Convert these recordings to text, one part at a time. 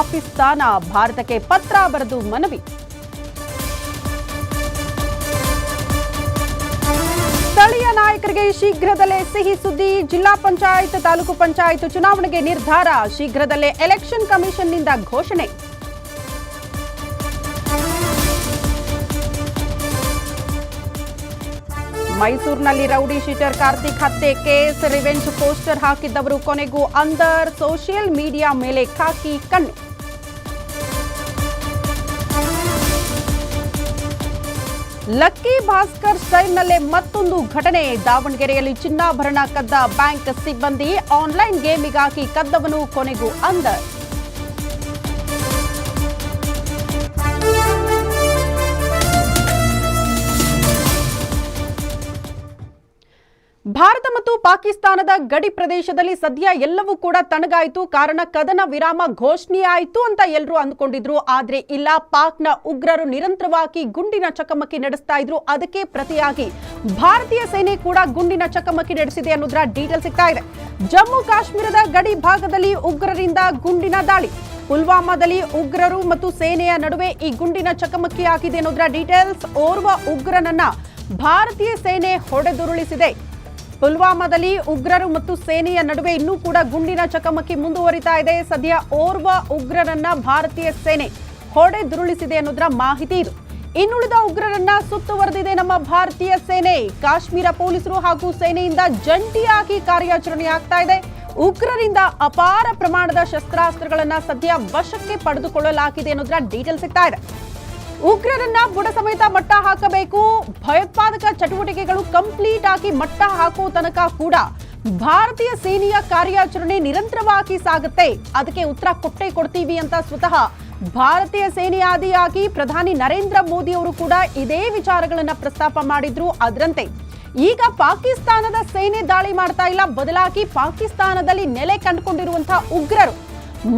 ಪಾಕಿಸ್ತಾನ ಭಾರತಕ್ಕೆ ಪತ್ರ ಬರೆದು ಮನವಿ. ಸ್ಥಳೀಯ ನಾಯಕರಿಗೆ ಶೀಘ್ರದಲ್ಲೇ ಸಿಹಿ ಸುದ್ದಿ, ಜಿಲ್ಲಾ ಪಂಚಾಯತ್, ತಾಲೂಕು ಪಂಚಾಯತ್ ಚುನಾವಣೆಗೆ ನಿರ್ಧಾರ, ಶೀಘ್ರದಲ್ಲೇ ಎಲೆಕ್ಷನ್ ಕಮಿಷನ್ನಿಂದ ಘೋಷಣೆ. ಮೈಸೂರಿನಲ್ಲಿ ರೌಡಿ ಶೀಟರ್ ಕಾರ್ತಿಕ್ ಹತ್ಯೆ ಕೇಸ್, ರಿವೆಂಜ್ ಪೋಸ್ಟರ್ ಹಾಕಿದ್ದವರು ಕೊನೆಗೂ ಅಂದರ್, ಸೋಷಿಯಲ್ ಮೀಡಿಯಾ ಮೇಲೆ ಖಾಕಿ, ಕಣ್ಣು. ಲಕ್ಕಿ ಭಾಸ್ಕರ್ ಸ್ಟೈಲ್ನಲ್ಲೇ ಮತ್ತೊಂದು ಘಟನೆ. ದಾವಣಗೆರೆಯಲ್ಲಿ ಚಿನ್ನಾಭರಣ ಕದ್ದ ಬ್ಯಾಂಕ್ ಸಿಬ್ಬಂದಿ ಆನ್ಲೈನ್ ಗೇಮಿಗಾಗಿ ಕದ್ದವನು ಕೊನೆಗೂ ಅಂದರ್ ಭಾರತ ಮತ್ತು ಪಾಕಿಸ್ತಾನದ ಗಡಿ ಪ್ರದೇಶದಲ್ಲಿ ಸದ್ಯ ಎಲ್ಲವೂ ಕೂಡ ತಣಗಾಯಿತು ಕಾರಣ ಕದನ ವಿರಾಮ ಘೋಷಣೆಯಾಯಿತು ಅಂತ ಎಲ್ಲರೂ ಅಂದ್ಕೊಂಡಿದ್ರು. ಆದ್ರೆ ಇಲ್ಲ, ಪಾಕ್ನ ಉಗ್ರರು ನಿರಂತರವಾಗಿ ಗುಂಡಿನ ಚಕಮಕಿ ನಡೆಸ್ತಾ ಇದ್ರು. ಅದಕ್ಕೆ ಪ್ರತಿಯಾಗಿ ಭಾರತೀಯ ಸೇನೆ ಕೂಡ ಗುಂಡಿನ ಚಕಮಕಿ ನಡೆಸಿದೆ ಅನ್ನೋದ್ರ ಡೀಟೇಲ್ ಸಿಗ್ತಾ ಇದೆ. ಜಮ್ಮು ಕಾಶ್ಮೀರದ ಗಡಿ ಭಾಗದಲ್ಲಿ ಉಗ್ರರಿಂದ ಗುಂಡಿನ ದಾಳಿ. ಪುಲ್ವಾಮಾದಲ್ಲಿ ಉಗ್ರರು ಮತ್ತು ಸೇನೆಯ ನಡುವೆ ಈ ಗುಂಡಿನ ಚಕಮಕಿ ಆಗಿದೆ ಅನ್ನೋದ್ರ ಡೀಟೇಲ್ಸ್ ಓರ್ವ ಉಗ್ರನನ್ನ ಭಾರತೀಯ ಸೇನೆ ಹೊಡೆದುರುಳಿಸಿದೆ. ಪುಲ್ವಾಮಾದಲ್ಲಿ ಉಗ್ರರು ಮತ್ತು ಸೇನೆಯ ನಡುವೆ ಇನ್ನೂ ಕೂಡ ಗುಂಡಿನ ಚಕಮಕಿ ಮುಂದುವರಿತಾ ಇದೆ. ಸದ್ಯ ಓರ್ವ ಉಗ್ರರನ್ನ ಭಾರತೀಯ ಸೇನೆ ಹೊಡೆದುರುಳಿಸಿದೆ ಅನ್ನೋದ್ರ ಮಾಹಿತಿ ಇದು. ಇನ್ನುಳಿದ ಉಗ್ರರನ್ನ ಸುತ್ತುವರೆದಿದೆ ನಮ್ಮ ಭಾರತೀಯ ಸೇನೆ. ಕಾಶ್ಮೀರ ಪೊಲೀಸರು ಹಾಗೂ ಸೇನೆಯಿಂದ ಜಂಟಿಯಾಗಿ ಕಾರ್ಯಾಚರಣೆ ಆಗ್ತಾ ಇದೆ. ಉಗ್ರರಿಂದ ಅಪಾರ ಪ್ರಮಾಣದ ಶಸ್ತ್ರಾಸ್ತ್ರಗಳನ್ನ ಸದ್ಯ ವಶಕ್ಕೆ ಪಡೆದುಕೊಳ್ಳಲಾಗಿದೆ ಅನ್ನೋದ್ರ ಡೀಟೇಲ್ ಸಿಗ್ತಾ ಇದೆ. ಉಗ್ರರನ್ನ ಬುಡ ಸಮೇತ ಮಟ್ಟ ಹಾಕಬೇಕು. ಭಯೋತ್ಪಾದಕ ಚಟುವಟಿಕೆಗಳು ಕಂಪ್ಲೀಟ್ ಆಗಿ ಮಟ್ಟ ಹಾಕುವ ತನಕ ಕೂಡ ಭಾರತೀಯ ಸೇನೆಯ ಕಾರ್ಯಾಚರಣೆ ನಿರಂತರವಾಗಿ ಸಾಗುತ್ತೆ. ಅದಕ್ಕೆ ಉತ್ತರ ಕೊಟ್ಟೆ ಕೊಡ್ತೀವಿ ಅಂತ ಸ್ವತಃ ಭಾರತೀಯ ಸೇನೆಯಾದಿಯಾಗಿ ಪ್ರಧಾನಿ ನರೇಂದ್ರ ಮೋದಿ ಅವರು ಕೂಡ ಇದೇ ವಿಚಾರಗಳನ್ನ ಪ್ರಸ್ತಾಪ ಮಾಡಿದ್ರು ಅದರಂತೆ. ಈಗ ಪಾಕಿಸ್ತಾನದ ಸೇನೆ ದಾಳಿ ಮಾಡ್ತಾ ಇಲ್ಲ. ಬದಲಾಗಿ ಪಾಕಿಸ್ತಾನದಲ್ಲಿ ನೆಲೆ ಕಂಡುಕೊಂಡಿರುವಂತಹ ಉಗ್ರರು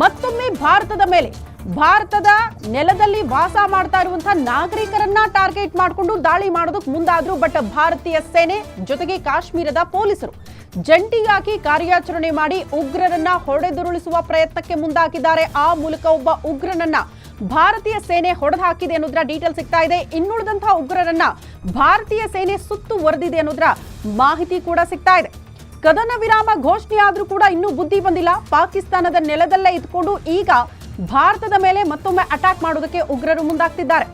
ಮತ್ತೊಮ್ಮೆ ಭಾರತದ ಮೇಲೆ ಭಾರತದ ನೆಲದಲ್ಲಿ ವಾಸ ಮಾಡ್ತಾ ಇರುವಂತಹ ನಾಗರಿಕರನ್ನ ಟಾರ್ಗೆಟ್ ಮಾಡಿಕೊಂಡು ದಾಳಿ ಮಾಡೋದಕ್ಕೆ ಮುಂದಾದ್ರು ಬಟ್ ಭಾರತೀಯ ಸೇನೆ ಜೊತೆಗೆ ಕಾಶ್ಮೀರದ ಪೊಲೀಸರು ಜಂಟಿಯಾಗಿ ಕಾರ್ಯಾಚರಣೆ ಮಾಡಿ ಉಗ್ರರನ್ನ ಹೊಡೆದುರುಳಿಸುವ ಪ್ರಯತ್ನಕ್ಕೆ ಮುಂದಾಗಿದ್ದಾರೆ. ಆ ಮೂಲಕ ಒಬ್ಬ ಉಗ್ರನನ್ನ ಭಾರತೀಯ ಸೇನೆ ಹೊಡೆದು ಹಾಕಿದೆ ಅನ್ನೋದ್ರ ಡೀಟೇಲ್ ಸಿಗ್ತಾ ಇದೆ. ಇನ್ನುಳಿದಂತಹ ಉಗ್ರರನ್ನ ಭಾರತೀಯ ಸೇನೆ ಸುತ್ತುವರೆದಿದೆ ಅನ್ನೋದ್ರ ಮಾಹಿತಿ ಕೂಡ ಸಿಗ್ತಾ ಇದೆ. ಕದನ ವಿರಾಮ ಘೋಷಣೆ ಆದ್ರೂ ಕೂಡ ಇನ್ನೂ ಬುದ್ಧಿ ಬಂದಿಲ್ಲ. ಪಾಕಿಸ್ತಾನದ ನೆಲದಲ್ಲೇ ಇದ್ಕೊಂಡು ಈಗ ಭಾರತದ ಮೇಲೆ ಮತ್ತೊಮ್ಮೆ ಅಟ್ಯಾಕ್ ಮಾಡೋದಕ್ಕೆ ಉಗ್ರರು ಮುಂದಾಗ್ತಿದ್ದಾರೆ.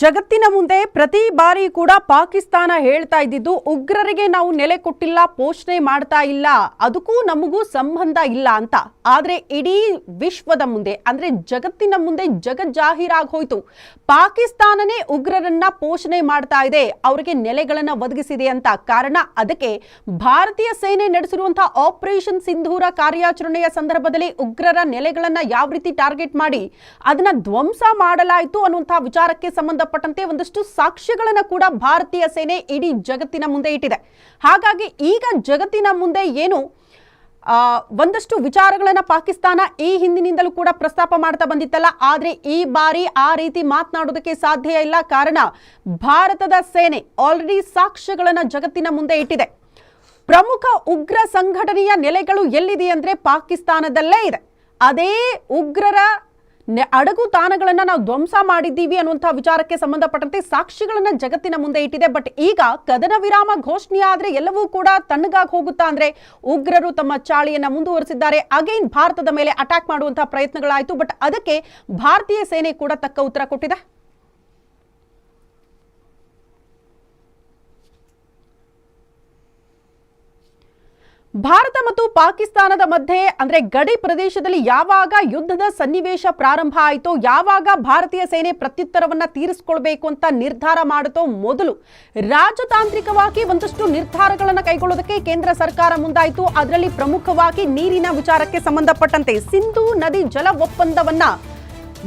ಜಗತ್ತಿನ ಮುಂದೆ ಪ್ರತಿ ಬಾರಿ ಕೂಡ ಪಾಕಿಸ್ತಾನ ಹೇಳ್ತಾ ಇದ್ದಿದ್ದು, ಉಗ್ರರಿಗೆ ನಾವು ನೆಲೆ ಕೊಟ್ಟಿಲ್ಲ, ಪೋಷಣೆ ಮಾಡ್ತಾ ಇಲ್ಲ, ಅದಕ್ಕೂ ನಮಗೂ ಸಂಬಂಧ ಇಲ್ಲ ಅಂತ. ಆದರೆ ಇಡೀ ವಿಶ್ವದ ಮುಂದೆ, ಅಂದ್ರೆ ಜಗತ್ತಿನ ಮುಂದೆ ಜಗಜ್ಜಾಹೀರಾಗಿ ಹೋಯ್ತು ಪಾಕಿಸ್ತಾನನೇ ಉಗ್ರರನ್ನ ಪೋಷಣೆ ಮಾಡ್ತಾ ಇದೆ, ಅವರಿಗೆ ನೆಲೆಗಳನ್ನು ಒದಗಿಸಿದೆ ಅಂತ. ಕಾರಣ ಅದಕ್ಕೆ ಭಾರತೀಯ ಸೇನೆ ನಡೆಸಿರುವಂತಹ ಆಪರೇಷನ್ ಸಿಂಧೂರ ಕಾರ್ಯಾಚರಣೆಯ ಸಂದರ್ಭದಲ್ಲಿ ಉಗ್ರರ ನೆಲೆಗಳನ್ನು ಯಾವ ರೀತಿ ಟಾರ್ಗೆಟ್ ಮಾಡಿ, ಅದನ್ನ ಧ್ವಂಸ ಮಾಡಲಾಯಿತು ಅನ್ನುವಂತಹ ವಿಚಾರಕ್ಕೆ ಸಂಬಂಧಪಟ್ಟಂತೆ ಒಂದಷ್ಟು ಸಾಕ್ಷ್ಯಗಳನ್ನು ಕೂಡ ಭಾರತೀಯ ಸೇನೆ ಇಡೀ ಜಗತ್ತಿನ ಮುಂದೆ ಇಟ್ಟಿದೆ. ಹಾಗಾಗಿ ಈಗ ಜಗತ್ತಿನ ಮುಂದೆ ಏನು ಒಂದಷ್ಟು ವಿಚಾರಗಳನ್ನು ಪಾಕಿಸ್ತಾನ ಈ ಹಿಂದಿನಿಂದಲೂ ಕೂಡ ಪ್ರಸ್ತಾಪ ಮಾಡ್ತಾ ಬಂದಿತ್ತಲ್ಲ. ಆದರೆ ಈ ಬಾರಿ ಆ ರೀತಿ ಮಾತನಾಡೋದಕ್ಕೆ ಸಾಧ್ಯ ಇಲ್ಲ. ಕಾರಣ ಭಾರತದ ಸೇನೆ ಆಲ್ರೆಡಿ ಸಾಕ್ಷ್ಯಗಳನ್ನು ಜಗತ್ತಿನ ಮುಂದೆ ಇಟ್ಟಿದೆ. ಪ್ರಮುಖ ಉಗ್ರ ಸಂಘಟನೆಯ ನೆಲೆಗಳು ಎಲ್ಲಿದೆ ಅಂದರೆ ಪಾಕಿಸ್ತಾನದಲ್ಲೇ ಇದೆ. ಅದೇ ಉಗ್ರರ ಅಡಗು ತಾಣಗಳನ್ನ ನಾವು ಧ್ವಂಸ ಮಾಡಿದ್ದೀವಿ ಅನ್ನುವಂತಹ ವಿಚಾರಕ್ಕೆ ಸಂಬಂಧಪಟ್ಟಂತೆ ಸಾಕ್ಷಿಗಳನ್ನ ಜಗತ್ತಿನ ಮುಂದೆ ಇಟ್ಟಿದೆ. ಬಟ್ ಈಗ ಕದನ ವಿರಾಮ ಘೋಷಣೆ ಆದ್ರೆ ಎಲ್ಲವೂ ಕೂಡ ತಣ್ಣಗಾಗಿ ಹೋಗುತ್ತಾ ಅಂದ್ರೆ ಉಗ್ರರು ತಮ್ಮ ಚಾಳಿಯನ್ನ ಮುಂದುವರಿಸಿದ್ದಾರೆ. ಅಗೈನ್ ಭಾರತದ ಮೇಲೆ ಅಟ್ಯಾಕ್ ಮಾಡುವಂತಹ ಪ್ರಯತ್ನಗಳಾಯಿತು. ಬಟ್ ಅದಕ್ಕೆ ಭಾರತೀಯ ಸೇನೆ ಕೂಡ ತಕ್ಕ ಉತ್ತರ ಕೊಟ್ಟಿದೆ. ಭಾರತ ಮತ್ತು ಪಾಕಿಸ್ತಾನದ ಮಧ್ಯೆ, ಅಂದ್ರೆ ಗಡಿ ಪ್ರದೇಶದಲ್ಲಿ ಯಾವಾಗ ಯುದ್ಧದ ಸನ್ನಿವೇಶ ಪ್ರಾರಂಭ ಆಯಿತೋ, ಯಾವಾಗ ಭಾರತೀಯ ಸೇನೆ ಪ್ರತ್ಯುತ್ತರವನ್ನ ತೀರಿಸಿಕೊಳ್ಬೇಕು ಅಂತ ನಿರ್ಧಾರ ಮಾಡುತ್ತೋ ಮೊದಲು ರಾಜತಾಂತ್ರಿಕವಾಗಿ ಒಂದಷ್ಟು ನಿರ್ಧಾರಗಳನ್ನು ಕೈಗೊಳ್ಳೋದಕ್ಕೆ ಕೇಂದ್ರ ಸರ್ಕಾರ ಮುಂದಾಯಿತು. ಅದರಲ್ಲಿ ಪ್ರಮುಖವಾಗಿ ನೀರಿನ ವಿಚಾರಕ್ಕೆ ಸಂಬಂಧಪಟ್ಟಂತೆ ಸಿಂಧೂ ನದಿ ಜಲ ಒಪ್ಪಂದವನ್ನ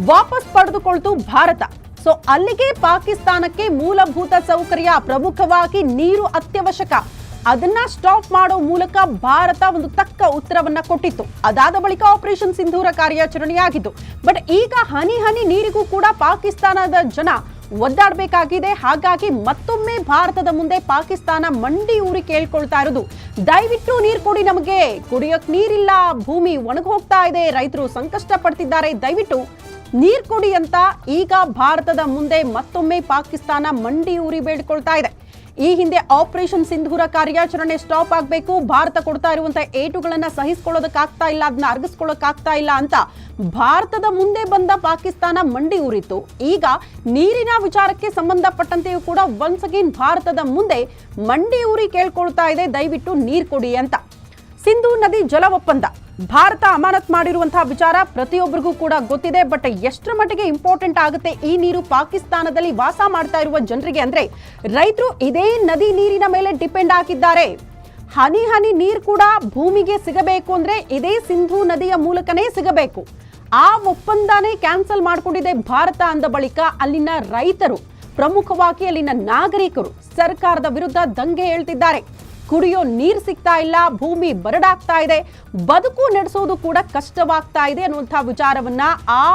ವಾಪಸ್ ಪಡೆದುಕೊಳ್ತು ಭಾರತ. ಸೊ, ಅಲ್ಲಿಗೆ ಪಾಕಿಸ್ತಾನಕ್ಕೆ ಮೂಲಭೂತ ಸೌಕರ್ಯ ಪ್ರಮುಖವಾಗಿ ನೀರು ಅತ್ಯವಶ್ಯಕ. ಅದನ್ನ ಸ್ಟಾಪ್ ಮಾಡೋ ಮೂಲಕ ಭಾರತ ಒಂದು ತಕ್ಕ ಉತ್ತರವನ್ನ ಕೊಟ್ಟಿತ್ತು. ಅದಾದ ಬಳಿಕ ಆಪರೇಷನ್ ಸಿಂಧೂರ ಕಾರ್ಯಾಚರಣೆಯಾಗಿತ್ತು. ಬಟ್ ಈಗ ಹನಿ ಹನಿ ನೀರಿಗೂ ಕೂಡ ಪಾಕಿಸ್ತಾನದ ಜನ ಒದ್ದಾಡಬೇಕಾಗಿದೆ. ಹಾಗಾಗಿ ಮತ್ತೊಮ್ಮೆ ಭಾರತದ ಮುಂದೆ ಪಾಕಿಸ್ತಾನ ಮಂಡಿ ಊರಿ ಕೇಳ್ಕೊಳ್ತಾ ಇರೋದು. ದಯವಿಟ್ಟು ನೀರು ಕೊಡಿ ನಮಗೆ. ಕುಡಿಯೋಕ್ ನೀರಿಲ್ಲ. ಭೂಮಿ ಒಣಗೋಗ್ತಾ ಇದೆ. ರೈತರು ಸಂಕಷ್ಟ ಪಡ್ತಿದ್ದಾರೆ ದಯವಿಟ್ಟು ನೀರು ಕೊಡಿ ಅಂತ ಈಗ ಭಾರತದ ಮುಂದೆ ಮತ್ತೊಮ್ಮೆ ಪಾಕಿಸ್ತಾನ ಮಂಡಿ ಊರಿ ಬೇಡ್ಕೊಳ್ತಾ ಇದೆ. ಈ ಹಿಂದೆ ಆಪರೇಷನ್ ಸಿಂಧೂರ ಕಾರ್ಯಾಚರಣೆ ಸ್ಟಾಪ್ ಆಗಬೇಕು. ಭಾರತ ಕೊಡ್ತಾ ಇರುವಂತಹ ಏಟುಗಳನ್ನ ಸಹಿಸಿಕೊಳ್ಳೋದಕ್ಕಾಗ್ತಾ ಇಲ್ಲ ಅದನ್ನ ಅರ್ಗಿಸ್ಕೊಳ್ಳೋಕ್ಕಾಗ್ತಾ ಇಲ್ಲ ಅಂತ ಭಾರತದ ಮುಂದೆ ಬಂದ ಪಾಕಿಸ್ತಾನ ಮಂಡಿ ಊರಿತ್ತು. ಈಗ ನೀರಿನ ವಿಚಾರಕ್ಕೆ ಸಂಬಂಧಪಟ್ಟಂತೆಯೂ ಕೂಡ ಒನ್ಸ್ ಅಗೇನ್ ಭಾರತದ ಮುಂದೆ ಮಂಡಿ ಊರಿ ಕೇಳ್ಕೊಳ್ತಾ ಇದೆ. ದಯವಿಟ್ಟು ನೀರು ಕೊಡಿ ಅಂತ. ಸಿಂಧೂ ನದಿ ಜಲ ಒಪ್ಪಂದ. ಭಾರತ ಅಮಾನತ್ ಮಾಡಿರುವಂತಹ ವಿಚಾರ ಪ್ರತಿಯೊಬ್ಬರಿಗೂ ಕೂಡ ಗೊತ್ತಿದೆ, ಬಟ್ ಎಷ್ಟರ ಮಟ್ಟಿಗೆ ಇಂಪಾರ್ಟೆಂಟ್ ಆಗುತ್ತೆ ಈ ನೀರು ಪಾಕಿಸ್ತಾನದಲ್ಲಿ ವಾಸ ಮಾಡ್ತಾ ಇರುವ ಜನರಿಗೆ ಅಂದ್ರೆ ರೈತರು ಇದೇ ನದಿ ನೀರಿನ ಮೇಲೆ ಡಿಪೆಂಡ್ ಆಗಿದ್ದಾರೆ. ಹನಿ ಹನಿ ನೀರು ಕೂಡ ಭೂಮಿಗೆ ಸಿಗಬೇಕು ಅಂದ್ರೆ ಇದೇ ಸಿಂಧೂ ನದಿಯ ಮೂಲಕನೇ ಸಿಗಬೇಕು. ಆ ಒಪ್ಪಂದನೇ ಕ್ಯಾನ್ಸಲ್ ಮಾಡಿಕೊಂಡಿದೆ ಭಾರತ ಅಂದ ಬಳಿಕ ಅಲ್ಲಿನ ರೈತರು. ಪ್ರಮುಖವಾಗಿ ಅಲ್ಲಿನ ನಾಗರಿಕರು ಸರ್ಕಾರದ ವಿರುದ್ಧ ದಂಗೆ ಹೇಳ್ತಿದ್ದಾರೆ. ಕುಡಿಯೋ ನೀರು ಸಿಗ್ತಾ ಇಲ್ಲ, ಭೂಮಿ ಬರಡಾಗ್ತಾ ಇದೆ, ಬದುಕು ನಡೆಸೋದು ಕೂಡ ಕಷ್ಟವಾಗ್ತಾ ಇದೆ ಅನ್ನುವಂಥ ವಿಚಾರವನ್ನ ಆ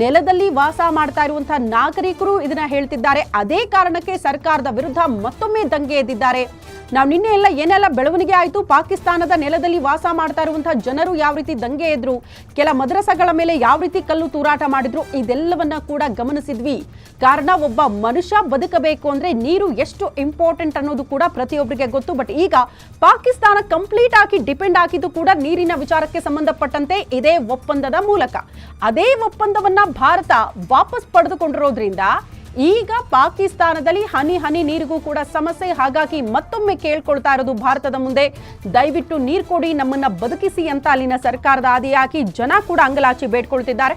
ನೆಲದಲ್ಲಿ ವಾಸ ಮಾಡ್ತಾ ಇರುವಂತಹ ನಾಗರಿಕರು ಇದನ್ನ ಹೇಳ್ತಿದ್ದಾರೆ. ಅದೇ ಕಾರಣಕ್ಕೆ ಸರ್ಕಾರದ ವಿರುದ್ಧ ಮತ್ತೊಮ್ಮೆ ದಂಗೆ ಎದ್ದಿದ್ದಾರೆ. ನಾವು ನಿನ್ನೆ ಎಲ್ಲ ಏನೆಲ್ಲ ಬೆಳವಣಿಗೆ ಆಯಿತು? ಪಾಕಿಸ್ತಾನದ ನೆಲದಲ್ಲಿ ವಾಸ ಮಾಡ್ತಾ ಇರುವಂತಹ ಜನರು ಯಾವ ರೀತಿ ದಂಗೆ ಎದ್ರು? ಕೆಲ ಮದ್ರಸಗಳ ಮೇಲೆ ಯಾವ ರೀತಿ ಕಲ್ಲು ತೂರಾಟ ಮಾಡಿದ್ರು? ಇದೆಲ್ಲವನ್ನ ಕೂಡ ಗಮನಿಸಿದ್ವಿ. ಕಾರಣ ಒಬ್ಬ ಮನುಷ್ಯ ಬದುಕಬೇಕು ಅಂದ್ರೆ ನೀರು ಎಷ್ಟು ಇಂಪಾರ್ಟೆಂಟ್ ಅನ್ನೋದು ಕೂಡ ಪ್ರತಿಯೊಬ್ಬರಿಗೆ ಗೊತ್ತು. ಬಟ್ ಈಗ ಪಾಕಿಸ್ತಾನ ಕಂಪ್ಲೀಟ್ ಆಗಿ ಡಿಪೆಂಡ್ ಆಗಿದ್ದು ಕೂಡ ನೀರಿನ ವಿಚಾರಕ್ಕೆ ಸಂಬಂಧಪಟ್ಟಂತೆ ಇದೇ ಒಪ್ಪಂದದ ಮೂಲಕ. ಅದೇ ಒಪ್ಪಂದವನ್ನ ಭಾರತ ವಾಪಸ್ ಪಡೆದುಕೊಂಡಿರೋದ್ರಿಂದ ಈಗ ಪಾಕಿಸ್ತಾನದಲ್ಲಿ ಹನಿ ಹನಿ ನೀರಿಗೂ ಕೂಡ ಸಮಸ್ಯೆ. ಹಾಗಾಗಿ ಮತ್ತೊಮ್ಮೆ ಕೇಳ್ಕೊಳ್ತಾ ಇರೋದು ಭಾರತದ ಮುಂದೆ. ದಯವಿಟ್ಟು ನೀರು ಕೊಡಿ, ನಮ್ಮನ್ನ ಬದುಕಿಸಿ ಅಂತ ಅಲ್ಲಿನ ಸರ್ಕಾರದ ಆದಿಯಾಗಿ ಜನ ಕೂಡ ಅಂಗಲಾಚಿ ಬೇಡ್ಕೊಳ್ತಿದ್ದಾರೆ.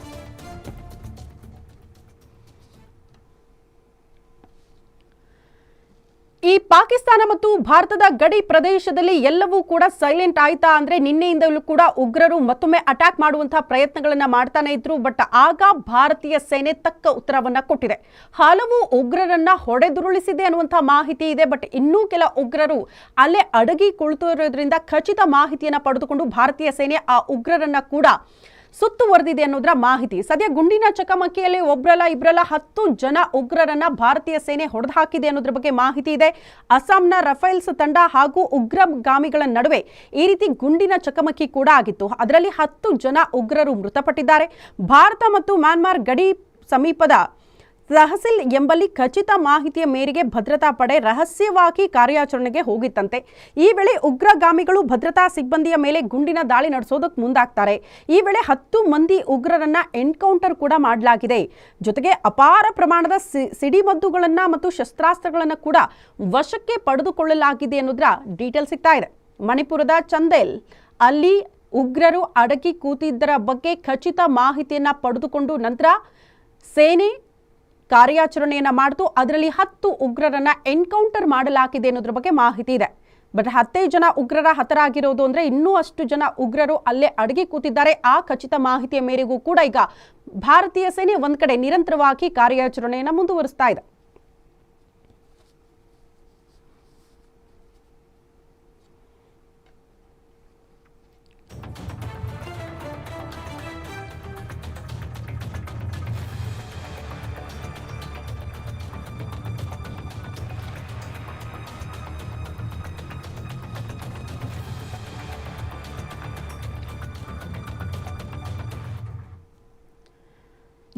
ಈ ಪಾಕಿಸ್ತಾನ ಮತ್ತು ಭಾರತದ ಗಡಿ ಪ್ರದೇಶದಲ್ಲಿ ಎಲ್ಲವೂ ಕೂಡ ಸೈಲೆಂಟ್ ಆಯ್ತಾ ಅಂದ್ರೆ ನಿನ್ನೆಯಿಂದಲೂ ಕೂಡ ಉಗ್ರರು ಮತ್ತೊಮ್ಮೆ ಅಟ್ಯಾಕ್ ಮಾಡುವಂತಹ ಪ್ರಯತ್ನಗಳನ್ನ ಮಾಡ್ತಾನೆ ಇದ್ರು. ಬಟ್ ಆಗ ಭಾರತೀಯ ಸೇನೆ ತಕ್ಕ ಉತ್ತರವನ್ನ ಕೊಟ್ಟಿದೆ. ಹಲವು ಉಗ್ರರನ್ನ ಹೊಡೆದುರುಳಿಸಿದೆ ಅನ್ನುವಂತಹ ಮಾಹಿತಿ ಇದೆ. ಬಟ್ ಇನ್ನೂ ಕೆಲ ಉಗ್ರರು ಅಲ್ಲೇ ಅಡಗಿ ಕುಳಿತಿರೋದ್ರಿಂದ ಖಚಿತ ಮಾಹಿತಿಯನ್ನ ಪಡೆದುಕೊಂಡು ಭಾರತೀಯ ಸೇನೆ ಆ ಉಗ್ರರನ್ನ ಕೂಡ ಸುತ್ತುವರೆದಿದೆ ಅನ್ನೋದರ ಮಾಹಿತಿ. ಸದ್ಯ ಗುಂಡಿನ ಚಕಮಕಿಯಲ್ಲಿ ಒಬ್ರಲ್ಲ ಇಬ್ರಲ್ಲ ಹತ್ತು ಜನ ಉಗ್ರರನ್ನ ಭಾರತೀಯ ಸೇನೆ ಹೊಡೆದು ಹಾಕಿದೆ ಅನ್ನೋದ್ರ ಬಗ್ಗೆ ಮಾಹಿತಿ ಇದೆ. ಅಸ್ಸಾಂನ ರಫೇಲ್ಸ್ ತಂಡ ಹಾಗೂ ಉಗ್ರಗಾಮಿಗಳ ನಡುವೆ ಈ ರೀತಿ ಗುಂಡಿನ ಚಕಮಕಿ ಕೂಡ ಆಗಿತ್ತು. ಅದರಲ್ಲಿ ಹತ್ತು ಜನ ಉಗ್ರರು ಮೃತಪಟ್ಟಿದ್ದಾರೆ. ಭಾರತ ಮತ್ತು ಮ್ಯಾನ್ಮಾರ್ ಗಡಿ ಸಮೀಪದ ತಹಸಿಲ್ ಎಂಬಲ್ಲಿ ಖಚಿತ ಮಾಹಿತಿಯ ಮೇರೆಗೆ ಭದ್ರತಾ ಪಡೆ ರಹಸ್ಯವಾಗಿ ಕಾರ್ಯಾಚರಣೆಗೆ ಹೋಗಿತ್ತಂತೆ. ಈ ವೇಳೆ ಉಗ್ರಗಾಮಿಗಳು ಭದ್ರತಾ ಸಿಬ್ಬಂದಿಯ ಮೇಲೆ ಗುಂಡಿನ ದಾಳಿ ನಡೆಸೋದಕ್ಕೆ ಮುಂದಾಗ್ತಾರೆ. ಈ ವೇಳೆ ಹತ್ತು ಮಂದಿ ಉಗ್ರರನ್ನ ಎನ್ಕೌಂಟರ್ ಕೂಡ ಮಾಡಲಾಗಿದೆ. ಜೊತೆಗೆ ಅಪಾರ ಪ್ರಮಾಣದ ಸಿಡಿಮದ್ದುಗಳನ್ನ ಮತ್ತು ಶಸ್ತ್ರಾಸ್ತ್ರಗಳನ್ನ ಕೂಡ ವಶಕ್ಕೆ ಪಡೆದುಕೊಳ್ಳಲಾಗಿದೆ ಅನ್ನೋದ್ರ ಡೀಟೇಲ್ ಸಿಗ್ತಾ ಇದೆ. ಮಣಿಪುರದ ಚಂದೇಲ್ ಅಲ್ಲಿ ಉಗ್ರರು ಅಡಗಿ ಕೂತಿದ್ದರ ಬಗ್ಗೆ ಖಚಿತ ಮಾಹಿತಿಯನ್ನ ಪಡೆದುಕೊಂಡು ನಂತರ ಸೇನೆ ಕಾರ್ಯಾಚರಣೆಯನ್ನ ಮಾಡಿತು, ಅದರಲ್ಲಿ ಹತ್ತು ಉಗ್ರರನ್ನ ಎನ್ಕೌಂಟರ್ ಮಾಡಲಾಗಿದೆ ಅನ್ನೋದ್ರ ಬಗ್ಗೆ ಮಾಹಿತಿ ಇದೆ. ಬಟ್ ಹತ್ತೇ ಜನ ಉಗ್ರರ ಹತರಾಗಿರೋದು ಅಂದ್ರೆ ಇನ್ನೂ ಅಷ್ಟು ಜನ ಉಗ್ರರು ಅಲ್ಲೇ ಅಡಗಿ ಕೂತಿದ್ದಾರೆ. ಆ ಖಚಿತ ಮಾಹಿತಿಯ ಮೇರೆಗೂ ಕೂಡ ಈಗ ಭಾರತೀಯ ಸೇನೆ ಒಂದ್ ಕಡೆ ನಿರಂತರವಾಗಿ ಕಾರ್ಯಾಚರಣೆಯನ್ನ ಮುಂದುವರಿಸ್ತಾ ಇದೆ.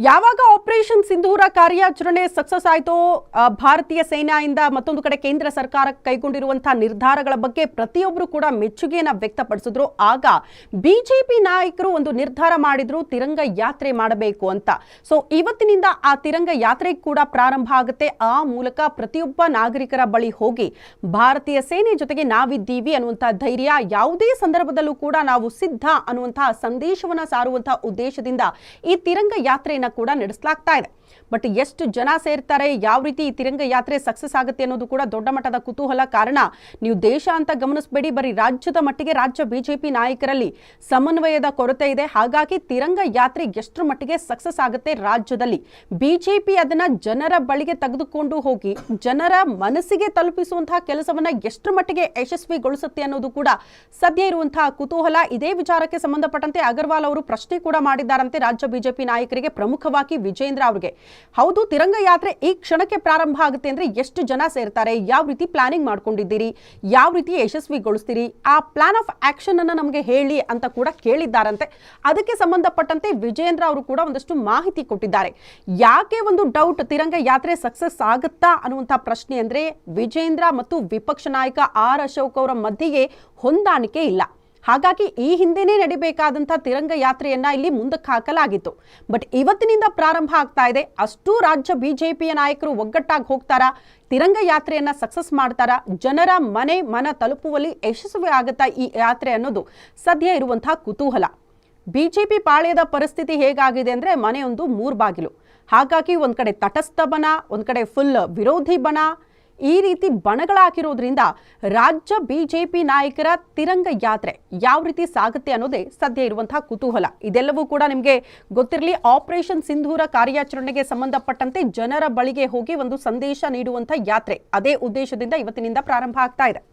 ಯಾವಾಗ ಆಪರೇಷನ್ ಸಿಂಧೂರ ಕಾರ್ಯಾಚರಣೆ ಸಕ್ಸಸ್ ಆಯಿತೋ ಭಾರತೀಯ ಸೇನೆಯಿಂದ ಮತ್ತೊಂದು ಕಡೆ ಕೇಂದ್ರ ಸರ್ಕಾರ ಕೈಗೊಂಡಿರುವಂತಹ ನಿರ್ಧಾರಗಳ ಬಗ್ಗೆ ಪ್ರತಿಯೊಬ್ಬರು ಕೂಡ ಮೆಚ್ಚುಗೆಯನ್ನು ವ್ಯಕ್ತಪಡಿಸಿದ್ರು. ಆಗ ಬಿಜೆಪಿ ನಾಯಕರು ಒಂದು ನಿರ್ಧಾರ ಮಾಡಿದ್ರು, ತಿರಂಗ ಯಾತ್ರೆ ಮಾಡಬೇಕು ಅಂತ. ಸೊ ಇವತ್ತಿನಿಂದ ಆ ತಿರಂಗ ಯಾತ್ರೆ ಕೂಡ ಪ್ರಾರಂಭ ಆಗುತ್ತೆ. ಆ ಮೂಲಕ ಪ್ರತಿಯೊಬ್ಬ ನಾಗರಿಕರ ಬಳಿ ಹೋಗಿ ಭಾರತೀಯ ಸೇನೆ ಜೊತೆಗೆ ನಾವಿದ್ದೀವಿ ಅನ್ನುವಂತಹ ಧೈರ್ಯ, ಯಾವುದೇ ಸಂದರ್ಭದಲ್ಲೂ ಕೂಡ ನಾವು ಸಿದ್ಧ ಅನ್ನುವಂತಹ ಸಂದೇಶವನ್ನ ಸಾರುವಂತಹ ಉದ್ದೇಶದಿಂದ ಈ ತಿರಂಗ ಯಾತ್ರೆಯನ್ನ ಕೂಡ ನಡೆಸಲಾಗ್ತಾ ಇದೆ. ಬಟ್ ಎಷ್ಟು ಜನ ಸೇರ್ತಾರೆ, ಯಾವ ರೀತಿ ಈ ತಿರಂಗ ಯಾತ್ರೆ ಸಕ್ಸಸ್ ಆಗುತ್ತೆ ಅನ್ನೋದು ಕೂಡ ದೊಡ್ಡ ಮಟ್ಟದ ಕುತೂಹಲ ಕಾರಣ. ನೀವು ದೇಶ ಅಂತ ಗಮನಿಸಬೇಡಿ, ಬರೀ ರಾಜ್ಯದ ಮಟ್ಟಿಗೆ ರಾಜ್ಯ ಬಿಜೆಪಿ ನಾಯಕರಲ್ಲಿ ಸಮನ್ವಯದ ಕೊರತೆ ಇದೆ. ಹಾಗಾಗಿ ತಿರಂಗ ಯಾತ್ರೆ ಎಷ್ಟರ ಮಟ್ಟಿಗೆ ಸಕ್ಸಸ್ ಆಗುತ್ತೆ ರಾಜ್ಯದಲ್ಲಿ? ಬಿಜೆಪಿ ಅದನ್ನ ಜನರ ಬಳಿಗೆ ತೆಗೆದುಕೊಂಡು ಹೋಗಿ, ಜನರ ಮನಸ್ಸಿಗೆ ತಲುಪಿಸುವಂತಹ ಕೆಲಸವನ್ನ ಎಷ್ಟರ ಮಟ್ಟಿಗೆ ಯಶಸ್ವಿಗೊಳಿಸುತ್ತೆ ಅನ್ನೋದು ಕೂಡ ಸದ್ಯ ಇರುವಂತಹ ಕುತೂಹಲ. ಇದೇ ವಿಚಾರಕ್ಕೆ ಸಂಬಂಧಪಟ್ಟಂತೆ ಅಗರ್ವಾಲ್ ಅವರು ಪ್ರಶ್ನೆ ಕೂಡ ಮಾಡಿದ್ದಾರಂತೆ ರಾಜ್ಯ ಬಿಜೆಪಿ ನಾಯಕರಿಗೆ, ಪ್ರಮುಖವಾಗಿ ವಿಜೇಂದ್ರ ಅವರಿಗೆ. ಹೌದು, ತಿರಂಗ ಯಾತ್ರೆ ಈ ಕ್ಷಣಕ್ಕೆ ಪ್ರಾರಂಭ ಆಗುತ್ತೆ ಅಂದ್ರೆ ಎಷ್ಟು ಜನ ಸೇರ್ತಾರೆ, ಯಾವ ರೀತಿ ಪ್ಲಾನಿಂಗ್ ಮಾಡ್ಕೊಂಡಿದ್ದೀರಿ, ಯಾವ ರೀತಿ ಯಶಸ್ವಿಗೊಳಿಸ್ತೀರಿ, ಆ ಪ್ಲಾನ್ ಆಫ್ ಆಕ್ಷನ್ ಅನ್ನ ನಮಗೆ ಹೇಳಿ ಅಂತ ಕೂಡ ಕೇಳಿದ್ದಾರಂತೆ. ಅದಕ್ಕೆ ಸಂಬಂಧಪಟ್ಟಂತೆ ವಿಜೇಂದ್ರ ಅವರು ಕೂಡ ಒಂದಷ್ಟು ಮಾಹಿತಿ ಕೊಟ್ಟಿದ್ದಾರೆ. ಯಾಕೆ ಒಂದು ಡೌಟ್ ತಿರಂಗ ಯಾತ್ರೆ ಸಕ್ಸಸ್ ಆಗುತ್ತಾ ಅನ್ನುವಂಥ ಪ್ರಶ್ನೆ ಅಂದ್ರೆ ವಿಜೇಂದ್ರ ಮತ್ತು ವಿಪಕ್ಷ ನಾಯಕ ಆರ್ ಅಶೋಕ್ ಅವರ ಮಧ್ಯೆಯೇ ಹೊಂದಾಣಿಕೆ ಇಲ್ಲ. ಹಾಗಾಗಿ ಈ ಹಿಂದೆನೇ ನಡಿಬೇಕಾದಂಥ ತಿರಂಗ ಯಾತ್ರೆಯನ್ನ ಇಲ್ಲಿ ಮುಂದಕ್ಕೆ ಹಾಕಲಾಗಿತ್ತು. ಬಟ್ ಇವತ್ತಿನಿಂದ ಪ್ರಾರಂಭ ಆಗ್ತಾ ಇದೆ. ಅಷ್ಟು ರಾಜ್ಯ ಬಿಜೆಪಿಯ ನಾಯಕರು ಒಗ್ಗಟ್ಟಾಗಿ ಹೋಗ್ತಾರಾ? ತಿರಂಗ ಯಾತ್ರೆಯನ್ನ ಸಕ್ಸಸ್ ಮಾಡ್ತಾರಾ? ಜನರ ಮನೆ ಮನ ತಲುಪುವಲ್ಲಿ ಯಶಸ್ವಿ ಆಗುತ್ತಾ ಈ ಯಾತ್ರೆ ಅನ್ನೋದು ಸದ್ಯ ಇರುವಂತಹ ಕುತೂಹಲ. ಬಿಜೆಪಿ ಪಾಳ್ಯದ ಪರಿಸ್ಥಿತಿ ಹೇಗಾಗಿದೆ ಅಂದ್ರೆ ಮನೆಯೊಂದು ಮೂರು ಬಾಗಿಲು ಹಾಗಾಗಿ ಒಂದ್ ಕಡೆ ತಟಸ್ಥ ಬಣ ಒಂದ್ ಕಡೆ ಫುಲ್ ವಿರೋಧಿ ಬಣ ಈ ರೀತಿ ಬಣಗಳಾಕಿರೋದ್ರಿಂದ ರಾಜ್ಯ ಬಿಜೆಪಿ ನಾಯಕರ ತಿರಂಗ ಯಾತ್ರೆ ಯಾವ ರೀತಿ ಸಾಗುತ್ತೆ ಅನ್ನೋದೇ ಸದ್ಯ ಇರುವಂತಹ ಕುತೂಹಲ. ಇದೆಲ್ಲವೂ ಕೂಡ ನಿಮಗೆ ಗೊತ್ತಿರಲಿ, ಆಪರೇಷನ್ ಸಿಂಧೂರ ಕಾರ್ಯಾಚರಣೆಗೆ ಸಂಬಂಧಪಟ್ಟಂತೆ ಜನರ ಬಳಿಗೆ ಹೋಗಿ ಒಂದು ಸಂದೇಶ ನೀಡುವಂತಹ ಯಾತ್ರೆ. ಅದೇ ಉದ್ದೇಶದಿಂದ ಇವತ್ತಿನಿಂದ ಪ್ರಾರಂಭ ಆಗ್ತಾ ಇದೆ.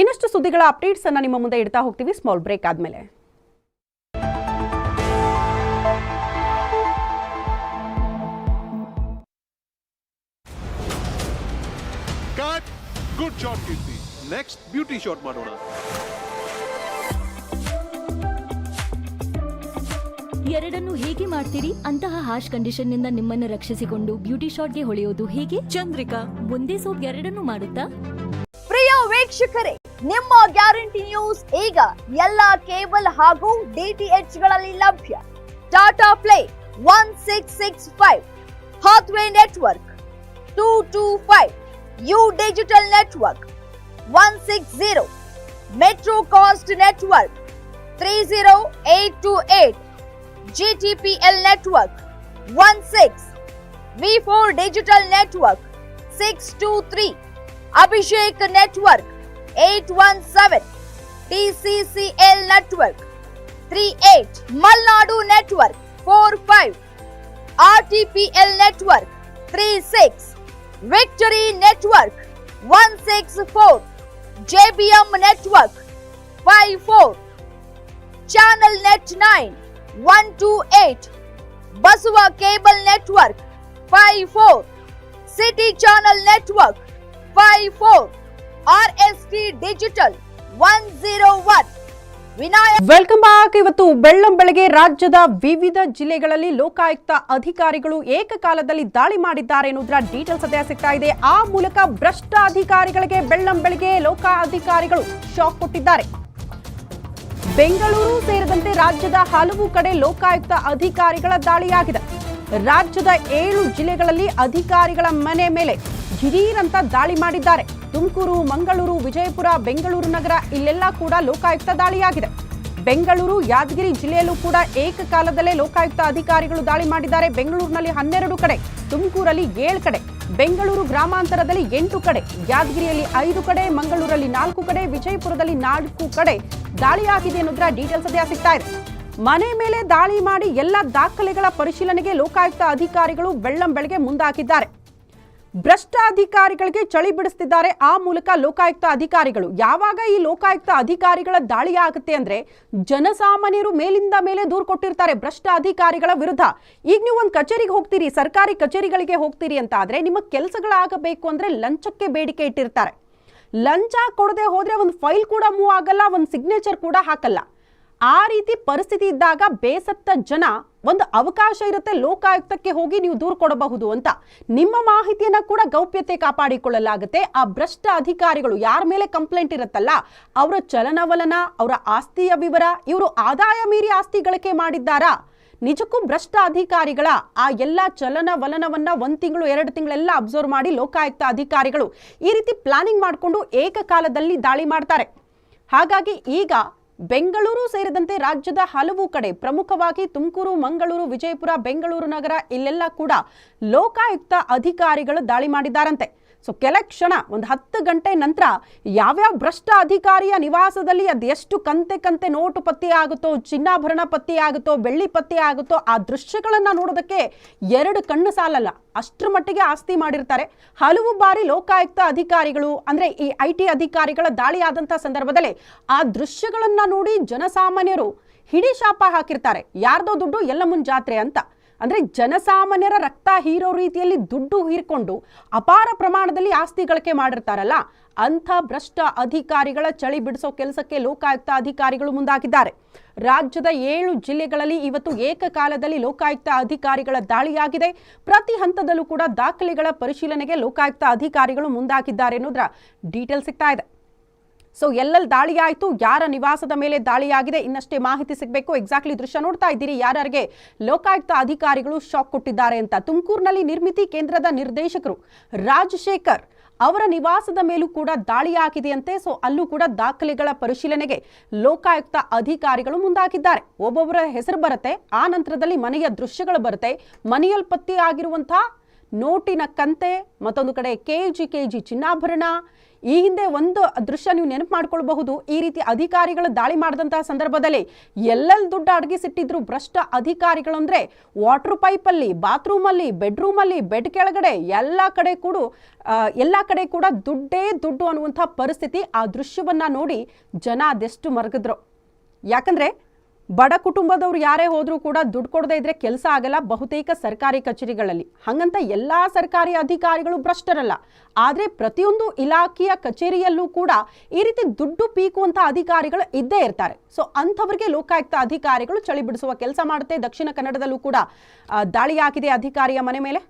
ಇನ್ನಷ್ಟು ಸುದ್ದಿಗಳ ಅಪ್ಡೇಟ್ಸ್ ಅನ್ನ ನಿಮ್ಮ ಮುಂದೆ ಇಡ್ತಾ ಹೋಗ್ತೀವಿ. ಸ್ಮಾಲ್ ಬ್ರೇಕ್ ಆದ್ಮೇಲೆ. Good shot Keerthi next beauty shot ಮಾಡೋಣ ಎರಡನ್ನು ಹೇಗೆ ಮಾಡ್ತೀರಿ? ಅಂತಹ ಹಾಶ್ ಕಂಡೀಷನ್ನಿಂದ ನಿಮ್ಮನ್ನು ರಕ್ಷಿಸಿಕೊಂಡು ಬ್ಯೂಟಿ ಶಾಟ್ಗೆ ಹೊಳೆಯೋದು ಹೇಗೆ? ಚಂದ್ರಿಕಾ ಒಂದೇ ಸೋಪ್ ಎರಡನ್ನು ಮಾಡುತ್ತಾ? ಪ್ರಿಯ ವೀಕ್ಷಕರೇ ನಿಮ್ಮ ಗ್ಯಾರಂಟಿ ನ್ಯೂಸ್ ಈಗ ಎಲ್ಲ ಕೇಬಲ್ ಹಾಗೂ ಡಿಟಿಎಚ್ಗಳಲ್ಲಿ ಲಭ್ಯ. Tata play one six six five Hathway network two two five U Digital Network 160 Metro Cost Network 30828 GTPL Network 16 V4 Digital Network 623 Abhishek Network 817 TCCL Network 38 Malnadu Network 45 RTPL Network 36 Victory Network 164 JBM Network five four. Channel Net 9 128 Basua Cable Network five four. City Channel Network five four. RST Digital 101 welcome back ಇವತ್ತು ಬೆಳ್ಳಂ ಬೆಳಗ್ಗೆ ರಾಜ್ಯದ ವಿವಿಧ ಜಿಲ್ಲೆಗಳಲ್ಲಿ ಲೋಕಾಯುಕ್ತ ಅಧಿಕಾರಿಗಳು ಏಕಕಾಲದಲ್ಲಿ ದಾಳಿ ಮಾಡಿದ್ದಾರೆ ಎನ್ನುವುದರ ಡೀಟೇಲ್ಸ್ ಅದೇ ಸಿಗ್ತಾ ಇದೆ. ಆ ಮೂಲಕ ಭ್ರಷ್ಟ ಅಧಿಕಾರಿಗಳಿಗೆ ಬೆಳ್ಳಂ ಬೆಳಗ್ಗೆ ಲೋಕ ಅಧಿಕಾರಿಗಳು ಶಾಕ್ ಕೊಟ್ಟಿದ್ದಾರೆ. ಬೆಂಗಳೂರು ಸೇರಿದಂತೆ ರಾಜ್ಯದ ಹಲವು ಕಡೆ ಲೋಕಾಯುಕ್ತ ಅಧಿಕಾರಿಗಳ ದಾಳಿಯಾಗಿದೆ. ರಾಜ್ಯದ ಏಳು ಜಿಲ್ಲೆಗಳಲ್ಲಿ ಅಧಿಕಾರಿಗಳ ಮನೆ ಮೇಲೆ ದಿಢೀರಂತ ದಾಳಿ ಮಾಡಿದ್ದಾರೆ. ತುಮಕೂರು, ಮಂಗಳೂರು, ವಿಜಯಪುರ, ಬೆಂಗಳೂರು ನಗರ ಇಲ್ಲೆಲ್ಲ ಕೂಡ ಲೋಕಾಯುಕ್ತ ದಾಳಿಯಾಗಿದೆ. ಬೆಂಗಳೂರು, ಯಾದಗಿರಿ ಜಿಲ್ಲೆಯಲ್ಲೂ ಕೂಡ ಏಕಕಾಲದಲ್ಲೇ ಲೋಕಾಯುಕ್ತ ಅಧಿಕಾರಿಗಳು ದಾಳಿ ಮಾಡಿದ್ದಾರೆ. ಬೆಂಗಳೂರಿನಲ್ಲಿ ಹನ್ನೆರಡು ಕಡೆ, ತುಮಕೂರಲ್ಲಿ ಏಳು ಕಡೆ, ಬೆಂಗಳೂರು ಗ್ರಾಮಾಂತರದಲ್ಲಿ ಎಂಟು ಕಡೆ, ಯಾದಗಿರಿಯಲ್ಲಿ ಐದು ಕಡೆ, ಮಂಗಳೂರಲ್ಲಿ ನಾಲ್ಕು ಕಡೆ, ವಿಜಯಪುರದಲ್ಲಿ ನಾಲ್ಕು ಕಡೆ ದಾಳಿಯಾಗಿದೆ ಅನ್ನೋದರ ಡೀಟೇಲ್ಸ್ ಅದೇ ಸಿಗ್ತಾ ಇದೆ. ಮನೆ ಮೇಲೆ ದಾಳಿ ಮಾಡಿ ಎಲ್ಲ ದಾಖಲೆಗಳ ಪರಿಶೀಲನೆಗೆ ಲೋಕಾಯುಕ್ತ ಅಧಿಕಾರಿಗಳು ಬೆಳ್ಳಂ ಮುಂದಾಕಿದ್ದಾರೆ ಭ್ರಷ್ಟ ಅಧಿಕಾರಿಗಳಿಗೆ ಚಳಿ ಬಿಡಿಸ್ತಿದ್ದಾರೆ. ಆ ಮೂಲಕ ಲೋಕಾಯುಕ್ತ ಅಧಿಕಾರಿಗಳು. ಯಾವಾಗ ಈ ಲೋಕಾಯುಕ್ತ ಅಧಿಕಾರಿಗಳ ದಾಳಿ ಆಗುತ್ತೆ ಅಂದ್ರೆ ಜನಸಾಮಾನ್ಯರು ಮೇಲಿಂದ ಮೇಲೆ ದೂರು ಕೊಟ್ಟಿರ್ತಾರೆ ಭ್ರಷ್ಟ ಅಧಿಕಾರಿಗಳ ವಿರುದ್ಧ. ಈಗ ನೀವು ಒಂದು ಕಚೇರಿಗೆ ಹೋಗ್ತೀರಿ, ಸರ್ಕಾರಿ ಕಚೇರಿಗಳಿಗೆ ಹೋಗ್ತೀರಿ ಅಂತ ಆದ್ರೆ ನಿಮ್ಮ ಕೆಲಸಗಳಾಗಬೇಕು ಅಂದ್ರೆ ಲಂಚಕ್ಕೆ ಬೇಡಿಕೆ ಇಟ್ಟಿರ್ತಾರೆ. ಲಂಚ ಕೊಡದೆ ಹೋದ್ರೆ ಒಂದು ಫೈಲ್ ಕೂಡ ಮೂವ್ ಆಗಲ್ಲ, ಒಂದು ಸಿಗ್ನೇಚರ್ ಕೂಡ ಹಾಕಲ್ಲ. ಆ ರೀತಿ ಪರಿಸ್ಥಿತಿ ಇದ್ದಾಗ ಬೇಸತ್ತ ಜನ ಒಂದು ಅವಕಾಶ ಇರುತ್ತೆ, ಲೋಕಾಯುಕ್ತಕ್ಕೆ ಹೋಗಿ ನೀವು ದೂರು ಕೊಡಬಹುದು ಅಂತ. ನಿಮ್ಮ ಮಾಹಿತಿಯನ್ನ ಕೂಡ ಗೌಪ್ಯತೆ ಕಾಪಾಡಿಕೊಳ್ಳಲಾಗುತ್ತೆ. ಆ ಭ್ರಷ್ಟ ಅಧಿಕಾರಿಗಳು ಯಾರ ಮೇಲೆ ಕಂಪ್ಲೇಂಟ್ ಇರುತ್ತಲ್ಲ, ಅವರ ಚಲನವಲನ, ಅವರ ಆಸ್ತಿಯ ವಿವರ, ಇವರು ಆದಾಯ ಮೀರಿ ಆಸ್ತಿ ಗಳಿಕೆ ಮಾಡಿದ್ದಾರಾ? ನಿಜಕ್ಕೂ ಭ್ರಷ್ಟ ಅಧಿಕಾರಿಗಳ ಆ ಎಲ್ಲ ಚಲನವಲನವನ್ನ ಒಂದ್ ತಿಂಗಳು, ಎರಡು ತಿಂಗಳೆಲ್ಲ ಅಬ್ಸರ್ವ್ ಮಾಡಿ ಲೋಕಾಯುಕ್ತ ಅಧಿಕಾರಿಗಳು ಈ ರೀತಿ ಪ್ಲಾನಿಂಗ್ ಮಾಡಿಕೊಂಡು ಏಕಕಾಲದಲ್ಲಿ ದಾಳಿ ಮಾಡ್ತಾರೆ. ಹಾಗಾಗಿ ಈಗ ಬೆಂಗಳೂರು ಸೇರಿದಂತೆ ರಾಜ್ಯದ ಹಲವು ಕಡೆ ಪ್ರಮುಖವಾಗಿ ತುಮಕೂರು, ಮಂಗಳೂರು, ವಿಜಯಪುರ, ಬೆಂಗಳೂರು ನಗರ ಇಲ್ಲೆಲ್ಲ ಕೂಡ ಲೋಕಾಯುಕ್ತ ಅಧಿಕಾರಿಗಳು ದಾಳಿ ಮಾಡಿದ್ದಾರಂತೆ. ಸೊ ಕೆಲ ಕ್ಷಣ, ಒಂದು ಹತ್ತು ಗಂಟೆ ನಂತರ ಯಾವ್ಯಾವ ಭ್ರಷ್ಟ ಅಧಿಕಾರಿಯ ನಿವಾಸದಲ್ಲಿ ಅದೆಷ್ಟು ಕಂತೆ ಕಂತೆ ನೋಟು ಪತ್ತೆ ಆಗುತ್ತೋ, ಚಿನ್ನಾಭರಣ ಪತ್ತೆ ಆಗುತ್ತೋ, ಬೆಳ್ಳಿ ಪತ್ತೆ ಆಗುತ್ತೋ, ಆ ದೃಶ್ಯಗಳನ್ನು ನೋಡೋದಕ್ಕೆ ಎರಡು ಕಣ್ಣು ಸಾಲಲ್ಲ. ಅಷ್ಟರ ಮಟ್ಟಿಗೆ ಆಸ್ತಿ ಮಾಡಿರ್ತಾರೆ. ಹಲವು ಬಾರಿ ಲೋಕಾಯುಕ್ತ ಅಧಿಕಾರಿಗಳು, ಅಂದ್ರೆ ಈ ಐ ಟಿ ಅಧಿಕಾರಿಗಳ ದಾಳಿ ಆದಂಥ ಸಂದರ್ಭದಲ್ಲಿ ಆ ದೃಶ್ಯಗಳನ್ನು ನೋಡಿ ಜನಸಾಮಾನ್ಯರು ಹಿಡಿ ಶಾಪ ಹಾಕಿರ್ತಾರೆ. ಯಾರ್ದೋ ದುಡ್ಡು, ಎಲ್ಲ ಮುಂಜಾತ್ರೆ ಅಂತ. ಅಂದ್ರೆ ಜನಸಾಮಾನ್ಯರ ರಕ್ತ ಹೀರೋ ರೀತಿಯಲ್ಲಿ ದುಡ್ಡು ಹೀರ್ಕೊಂಡು ಅಪಾರ ಪ್ರಮಾಣದಲ್ಲಿ ಆಸ್ತಿ ಗಳಿಕೆ ಮಾಡಿರ್ತಾರಲ್ಲ, ಅಂಥ ಭ್ರಷ್ಟ ಅಧಿಕಾರಿಗಳ ಚಳಿ ಬಿಡಿಸೋ ಕೆಲಸಕ್ಕೆ ಲೋಕಾಯುಕ್ತ ಅಧಿಕಾರಿಗಳು ಮುಂದಾಗಿದ್ದಾರೆ. ರಾಜ್ಯದ ಏಳು ಜಿಲ್ಲೆಗಳಲ್ಲಿ ಇವತ್ತು ಏಕಕಾಲದಲ್ಲಿ ಲೋಕಾಯುಕ್ತ ಅಧಿಕಾರಿಗಳ ದಾಳಿಯಾಗಿದೆ. ಪ್ರತಿ ಹಂತದಲ್ಲೂ ಕೂಡ ದಾಖಲೆಗಳ ಪರಿಶೀಲನೆಗೆ ಲೋಕಾಯುಕ್ತ ಅಧಿಕಾರಿಗಳು ಮುಂದಾಗಿದ್ದಾರೆ ಅನ್ನೋದ್ರ ಡೀಟೇಲ್ ಸಿಗ್ತಾ ಇದೆ. ಸೊ ಎಲ್ಲೆಲ್ಲಿ ದಾಳಿ ಆಯಿತು, ಯಾರ ನಿವಾಸದ ಮೇಲೆ ದಾಳಿಯಾಗಿದೆ ಇನ್ನಷ್ಟೇ ಮಾಹಿತಿ ಸಿಗಬೇಕು. ಎಕ್ಸಾಕ್ಟ್ಲಿ ದೃಶ್ಯ ನೋಡ್ತಾ ಇದ್ದೀರಿ. ಯಾರ್ಯಾರಿಗೆ ಲೋಕಾಯುಕ್ತ ಅಧಿಕಾರಿಗಳು ಶಾಕ್ ಕೊಟ್ಟಿದ್ದಾರೆ ಅಂತ. ತುಮಕೂರಿನಲ್ಲಿ ನಿರ್ಮಿತಿ ಕೇಂದ್ರದ ನಿರ್ದೇಶಕರು ರಾಜಶೇಖರ್ ಅವರ ನಿವಾಸದ ಮೇಲೂ ಕೂಡ ದಾಳಿಯಾಗಿದೆಯಂತೆ ಸೊ ಅಲ್ಲೂ ಕೂಡ ದಾಖಲೆಗಳ ಪರಿಶೀಲನೆಗೆ ಲೋಕಾಯುಕ್ತ ಅಧಿಕಾರಿಗಳು ಮುಂದಾಗಿದ್ದಾರೆ. ಒಬ್ಬೊಬ್ಬರ ಹೆಸರು ಬರುತ್ತೆ, ಆ ನಂತರದಲ್ಲಿ ಮನೆಯ ದೃಶ್ಯಗಳು ಬರುತ್ತೆ. ಮನೆಯಲ್ಲಿ ಪತ್ತೆಯಾಗಿರುವಂತಹ ನೋಟಿನ ಕಂತೆ, ಮತ್ತೊಂದು ಕಡೆ ಕೆ ಜಿ ಕೆ ಜಿ ಚಿನ್ನಾಭರಣ ಈ ಹಿಂದೆ ಒಂದು ದೃಶ್ಯ ನೀವು ನೆನಪು ಮಾಡ್ಕೊಳ್ಬಹುದು. ಈ ರೀತಿ ಅಧಿಕಾರಿಗಳು ದಾಳಿ ಮಾಡಿದಂತಹ ಸಂದರ್ಭದಲ್ಲಿ ಎಲ್ಲೆಲ್ಲಿ ದುಡ್ಡು ಅಡಗಿಸಿಟ್ಟಿದ್ರು ಭ್ರಷ್ಟ ಅಧಿಕಾರಿಗಳು ಅಂದ್ರೆ ವಾಟರ್ ಪೈಪಲ್ಲಿ, ಬಾತ್ರೂಮಲ್ಲಿ, ಬೆಡ್ರೂಮಲ್ಲಿ, ಬೆಡ್ ಕೆಳಗಡೆ ಎಲ್ಲ ಕಡೆ ಕೂಡ ಎಲ್ಲ ಕಡೆ ಕೂಡ ದುಡ್ಡೇ ದುಡ್ಡು ಅನ್ನುವಂಥ ಪರಿಸ್ಥಿತಿ ಆ ದೃಶ್ಯವನ್ನ ನೋಡಿ ಜನ ಅದೆಷ್ಟು ಮರಗಿದ್ರು. ಯಾಕಂದ್ರೆ ಬಡ ಕುಟುಂಬದವ್ರು ಯಾರೇ ಹೋದ್ರೂ ಕೂಡ ದುಡ್ಡು ಕೊಡದೇ ಇದ್ರೆ ಕೆಲಸ ಆಗಲ್ಲ, ಬಹುತೇಕ ಸರ್ಕಾರಿ ಕಚೇರಿಗಳಲ್ಲಿ. ಹಾಗಂತ ಎಲ್ಲಾ ಸರ್ಕಾರಿ ಅಧಿಕಾರಿಗಳು ಭ್ರಷ್ಟರಲ್ಲ. ಆದರೆ ಪ್ರತಿಯೊಂದು ಇಲಾಖೆಯ ಕಚೇರಿಯಲ್ಲೂ ಕೂಡ ಈ ರೀತಿ ದುಡ್ಡು ಪೀಕುವಂತ ಅಧಿಕಾರಿಗಳು ಇದ್ದೇ ಇರ್ತಾರೆ. ಸೊ ಅಂಥವ್ರಿಗೆ ಲೋಕಾಯುಕ್ತ ಅಧಿಕಾರಿಗಳು ಚಳಿ ಬಿಡಿಸುವ ಕೆಲಸ ಮಾಡುತ್ತೆ. ದಕ್ಷಿಣ ಕನ್ನಡದಲ್ಲೂ ಕೂಡ ದಾಳಿ ಹಾಕಿದೆ ಅಧಿಕಾರಿಯ ಮನೆ ಮೇಲೆ.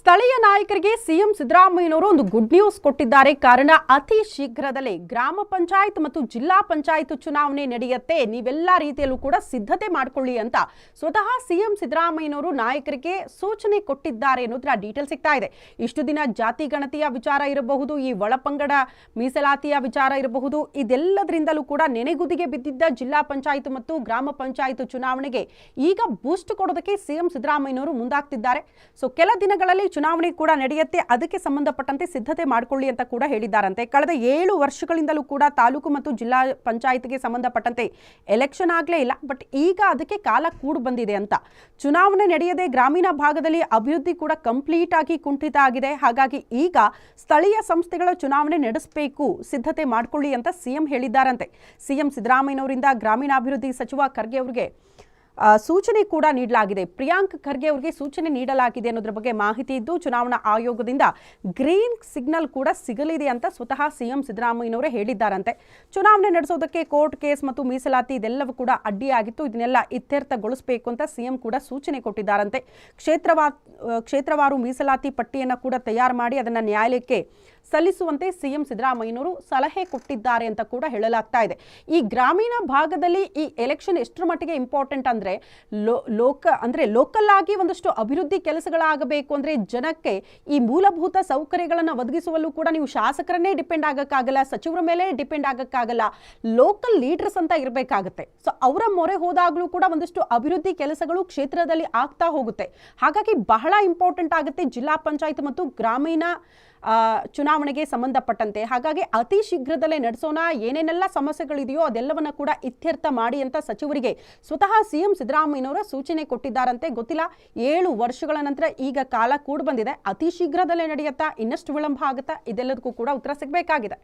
ಸ್ಥಳೀಯ ನಾಯಕರಿಗೆ ಸಿಎಂ ಸಿದ್ದರಾಮಯ್ಯನವರು ಒಂದು ಗುಡ್ ನ್ಯೂಸ್ ಕೊಟ್ಟಿದ್ದಾರೆ. ಕಾರಣ ಅತಿ ಶೀಘ್ರದಲ್ಲೇ ಗ್ರಾಮ ಪಂಚಾಯತ್ ಮತ್ತು ಜಿಲ್ಲಾ ಪಂಚಾಯತ್ ಚುನಾವಣೆ ನಡೆಯುತ್ತೆ. ನೀವೆಲ್ಲ ರೀತಿಯಲ್ಲೂ ಕೂಡ ಸಿದ್ಧತೆ ಮಾಡಿಕೊಳ್ಳಿ ಅಂತ ಸ್ವತಃ ಸಿಎಂ ಸಿದ್ದರಾಮಯ್ಯನವರು ನಾಯಕರಿಗೆ ಸೂಚನೆ ಕೊಟ್ಟಿದ್ದಾರೆ ಅನ್ನೋದ್ರ ಡೀಟೇಲ್ ಸಿಗ್ತಾ ಇದೆ. ಇಷ್ಟು ದಿನ ಜಾತಿ ಗಣತಿಯ ವಿಚಾರ ಇರಬಹುದು, ಈ ಒಳಪಂಗಡ ಮೀಸಲಾತಿಯ ವಿಚಾರ ಇರಬಹುದು, ಇದೆಲ್ಲದರಿಂದಲೂ ಕೂಡ ನೆನೆಗುದಿಗೆ ಬಿದ್ದಿದ್ದ ಜಿಲ್ಲಾ ಪಂಚಾಯತ್ ಮತ್ತು ಗ್ರಾಮ ಪಂಚಾಯತ್ ಚುನಾವಣೆಗೆ ಈಗ ಬೂಸ್ಟ್ ಕೊಡೋದಕ್ಕೆ ಸಿಎಂ ಸಿದ್ದರಾಮಯ್ಯನವರು ಮುಂದಾಗ್ತಿದ್ದಾರೆ. ಸೊ ಕೆಲ ದಿನಗಳಲ್ಲಿ ಚುನಾವಣೆ ಕೂಡ ನಡೆಯುತ್ತೆ, ಅದಕ್ಕೆ ಸಂಬಂಧಪಟ್ಟಂತೆ ಸಿದ್ಧತೆ ಮಾಡಿಕೊಳ್ಳಿ ಅಂತ ಕೂಡ ಹೇಳಿದ್ದಾರಂತೆ. ಕಳೆದ ಏಳು ವರ್ಷಗಳಿಂದಲೂ ಕೂಡ ತಾಲೂಕು ಮತ್ತು ಜಿಲ್ಲಾ ಪಂಚಾಯತ್ಗೆ ಸಂಬಂಧಪಟ್ಟಂತೆ ಎಲೆಕ್ಷನ್ ಆಗಲೇ ಇಲ್ಲ ಬಟ್ ಈಗ ಅದಕ್ಕೆ ಕಾಲ ಕೂಡು ಬಂದಿದೆ ಅಂತ. ಚುನಾವಣೆ ನಡೆಯದೆ ಗ್ರಾಮೀಣ ಭಾಗದಲ್ಲಿ ಅಭಿವೃದ್ಧಿ ಕೂಡ ಕಂಪ್ಲೀಟ್ ಆಗಿ ಕುಂಠಿತ ಆಗಿದೆ. ಹಾಗಾಗಿ ಈಗ ಸ್ಥಳೀಯ ಸಂಸ್ಥೆಗಳ ಚುನಾವಣೆ ನಡೆಸಬೇಕು, ಸಿದ್ಧತೆ ಮಾಡಿಕೊಳ್ಳಿ ಅಂತ ಸಿಎಂ ಹೇಳಿದ್ದಾರಂತೆ. ಸಿಎಂ ಸಿದ್ದರಾಮಯ್ಯನವರಿಂದ ಗ್ರಾಮೀಣಾಭಿವೃದ್ಧಿ ಸಚಿವ ಖರ್ಗೆ ಅವರಿಗೆ ಸೂಚನೆ ಕೂಡ ನೀಡಲಾಗಿದೆ. ಪ್ರಿಯಾಂಕ್ ಖರ್ಗೆ ಅವರಿಗೆ ಸೂಚನೆ ನೀಡಲಾಗಿದೆ ಅನ್ನೋದ್ರ ಬಗ್ಗೆ ಮಾಹಿತಿ ಇದ್ದು, ಚುನಾವಣಾ ಆಯೋಗದಿಂದ ಗ್ರೀನ್ ಸಿಗ್ನಲ್ ಕೂಡ ಸಿಗಲಿದೆ ಅಂತ ಸ್ವತಃ ಸಿಎಂ ಸಿದ್ದರಾಮಯ್ಯನವರೇ ಹೇಳಿದ್ದಾರಂತೆ. ಚುನಾವಣೆ ನಡೆಸೋದಕ್ಕೆ ಕೋರ್ಟ್ ಕೇಸ್ ಮತ್ತು ಮೀಸಲಾತಿ ಇದೆಲ್ಲವೂ ಕೂಡ ಅಡ್ಡಿಯಾಗಿತ್ತು. ಇದನ್ನೆಲ್ಲ ಇತ್ಯರ್ಥಗೊಳಿಸಬೇಕು ಅಂತ ಸಿಎಂ ಕೂಡ ಸೂಚನೆ ಕೊಟ್ಟಿದ್ದಾರಂತೆ. ಕ್ಷೇತ್ರವಾ, ಕ್ಷೇತ್ರವಾರು ಮೀಸಲಾತಿ ಪಟ್ಟಿಯನ್ನು ಕೂಡ ತಯಾರು ಮಾಡಿ ಅದನ್ನು ನ್ಯಾಯಾಲಯಕ್ಕೆ ಸಲ್ಲಿಸುವಂತೆ ಸಿಎಂ ಸಿದ್ದರಾಮಯ್ಯನವರು ಸಲಹೆ ಕೊಟ್ಟಿದ್ದಾರೆ ಅಂತ ಕೂಡ ಹೇಳಲಾಗ್ತಾ ಇದೆ. ಈ ಗ್ರಾಮೀಣ ಭಾಗದಲ್ಲಿ ಈ ಎಲೆಕ್ಷನ್ ಎಷ್ಟರ ಮಟ್ಟಿಗೆ ಇಂಪಾರ್ಟೆಂಟ್ ಅಂದ್ರೆ ಲೋಕ, ಅಂದ್ರೆ ಲೋಕಲ್ ಆಗಿ ಒಂದಷ್ಟು ಅಭಿವೃದ್ಧಿ ಕೆಲಸಗಳಾಗಬೇಕು ಅಂದ್ರೆ ಜನಕ್ಕೆ ಈ ಮೂಲಭೂತ ಸೌಕರ್ಯಗಳನ್ನು ಒದಗಿಸುವಲ್ಲೂ ಕೂಡ ನೀವು ಶಾಸಕರನ್ನೇ ಡಿಪೆಂಡ್ ಆಗೋಕ್ಕಾಗಲ್ಲ, ಸಚಿವರ ಮೇಲೆ ಡಿಪೆಂಡ್ ಆಗಕ್ಕಾಗಲ್ಲ ಲೋಕಲ್ ಲೀಡರ್ಸ್ ಅಂತ ಇರಬೇಕಾಗುತ್ತೆ. ಸೊ ಅವರ ಮೊರೆ ಹೋದಾಗಲೂ ಕೂಡ ಒಂದಷ್ಟು ಅಭಿವೃದ್ಧಿ ಕೆಲಸಗಳು ಕ್ಷೇತ್ರದಲ್ಲಿ ಆಗ್ತಾ ಹೋಗುತ್ತೆ. ಹಾಗಾಗಿ ಬಹಳ ಇಂಪಾರ್ಟೆಂಟ್ ಆಗುತ್ತೆ ಜಿಲ್ಲಾ ಪಂಚಾಯತ್ ಮತ್ತು ಗ್ರಾಮೀಣ ಚುನಾವಣೆಗೆ ಸಂಬಂಧಪಟ್ಟಂತೆ. ಹಾಗಾಗಿ ಅತಿ ಶೀಘ್ರದಲ್ಲೇ ನಡೆಸೋಣ, ಏನೇನೆಲ್ಲ ಸಮಸ್ಯೆಗಳಿದೆಯೋ ಅದೆಲ್ಲವನ್ನ ಕೂಡ ಇತ್ಯರ್ಥ ಮಾಡಿ ಅಂತ ಸಚಿವರಿಗೆ ಸ್ವತಃ ಸಿಎಂ ಸಿದ್ದರಾಮಯ್ಯನವರ ಸೂಚನೆ ಕೊಟ್ಟಿದ್ದಾರಂತೆ. ಗೊತ್ತಿಲ್ಲ, ಏಳು ವರ್ಷಗಳ ನಂತರ ಈಗ ಕಾಲ ಕೂಡ ಬಂದಿದೆ ಅತಿ ಶೀಘ್ರದಲ್ಲೇ ನಡೆಯುತ್ತಾ, ಇನ್ನಷ್ಟು ವಿಳಂಬ ಆಗುತ್ತಾ, ಇದೆಲ್ಲದಕ್ಕೂ ಕೂಡ ಉತ್ತರ ಸಿಗಬೇಕಾಗಿದೆ.